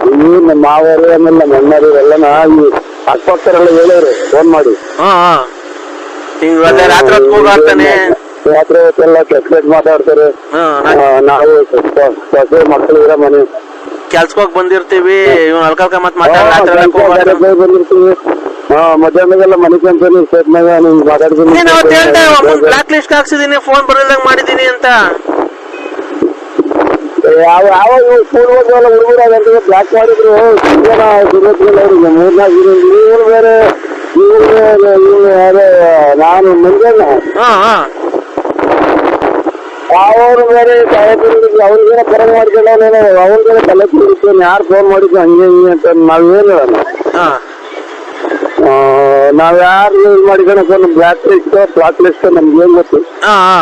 ಈ ನಮ್ಮ ಮಾವರು ಆಮೇಲೆ ನಮ್ಮ ಅಣ್ಣರು ಎಲ್ಲನ ಈ ಅಕ್ಕಪಕ್ಕರೆಲ್ಲ ಹೇಳೋರು ಫೋನ್ ಮಾಡಿ. ಹಾ ಹಾ. ರಾತ್ರಿ ಹೊತ್ತು ಕೂಗಾಡ್ತಾನೆ ರಾತ್ರಿ ಹೊತ್ತೆಲ್ಲ ಕೆಟ್ಟ ಮಾತಾಡ್ತಾರೆ. ಹಾ ಆ, ನಾವು ಸೊಸೆ ಮಕ್ಕಳು ಇರೋ ಮನೆ. ಕೆಲ್ಸಕ್ಕೆ ಬಂದಿರ್ತೀವಿ ಇವ್ನು ಅಲ್ಕಲ್ಕ ಮತ್ ಎಲ್ಲ. ಬಂದಿರ್ತೀವಿ. ಹಾ ಮಧ್ಯಾಹ್ನದೆಲ್ಲ ಮನೆ ಸ್ಟೇಟ್ನಾಗ ನಿಮ್ಗೆ ಮಾತಾಡ್ತೀನಿ. ನೀನ್ ಅವತ್ತು ಹೇಳ್ದೆ ಬ್ಲಾಕ್ ಲಿಸ್ಟ್ ಹಾಕ್ಸಿದೀನಿ ಫೋನ್ ಬರಲ್ದಂಗ್ ಮಾಡಿದೀನಿ ಅಂತ. ಯಾವ ಯಾವ ಸ್ಕೂಲ್ ಹೋದ್ವಲ್ಲ ಹುಡುಗರು ಅದಂತ ಬ್ಲಾಕ್ ಮಾಡಿದ್ರು. ಜನ ಸಿಗೋದಿಲ್ಲ ಅವ್ರಿಗೆ ಮೂರ್ನಾಲ್ಕು ದಿನ ಇವ್ರು ಬೇರೆ ಇವ್ರು ಬೇರೆ ಇವ್ರು ಯಾರು ನಾನು ಮುಂಜಾನೆ ಹಾ ಹಾ. ಅವರು ಬೇರೆ ಸಾಹೇಬರಿಗೆ ಅವ್ರಿಗೇನೋ ಫೋನ್ ಮಾಡ್ಕೊಂಡವನೇನೋ ಅವ್ರಿಗೇನೋ ತಲೆ ತಿರುಗಿಸ್ತಾನೆ ಯಾರು ಫೋನ್ ಮಾಡಿದ್ರು ಹಂಗೆ ಹಿಂಗೆ ಅಂತ ನಾವೇನು ಹೇಳೋಣ ಹಾ. ನಾವ್ ಯಾರು ಯೂಸ್ ಮಾಡಿಕೊಂಡು ಬ್ಲಾಕ್ ಲಿಸ್ಟ್ ಬ್ಲಾಕ್ ಲಿಸ್ಟ್ ನಮ್ಗೆ ಏನ್ ಗೊತ್ತು? ಹಾ ಹಾ.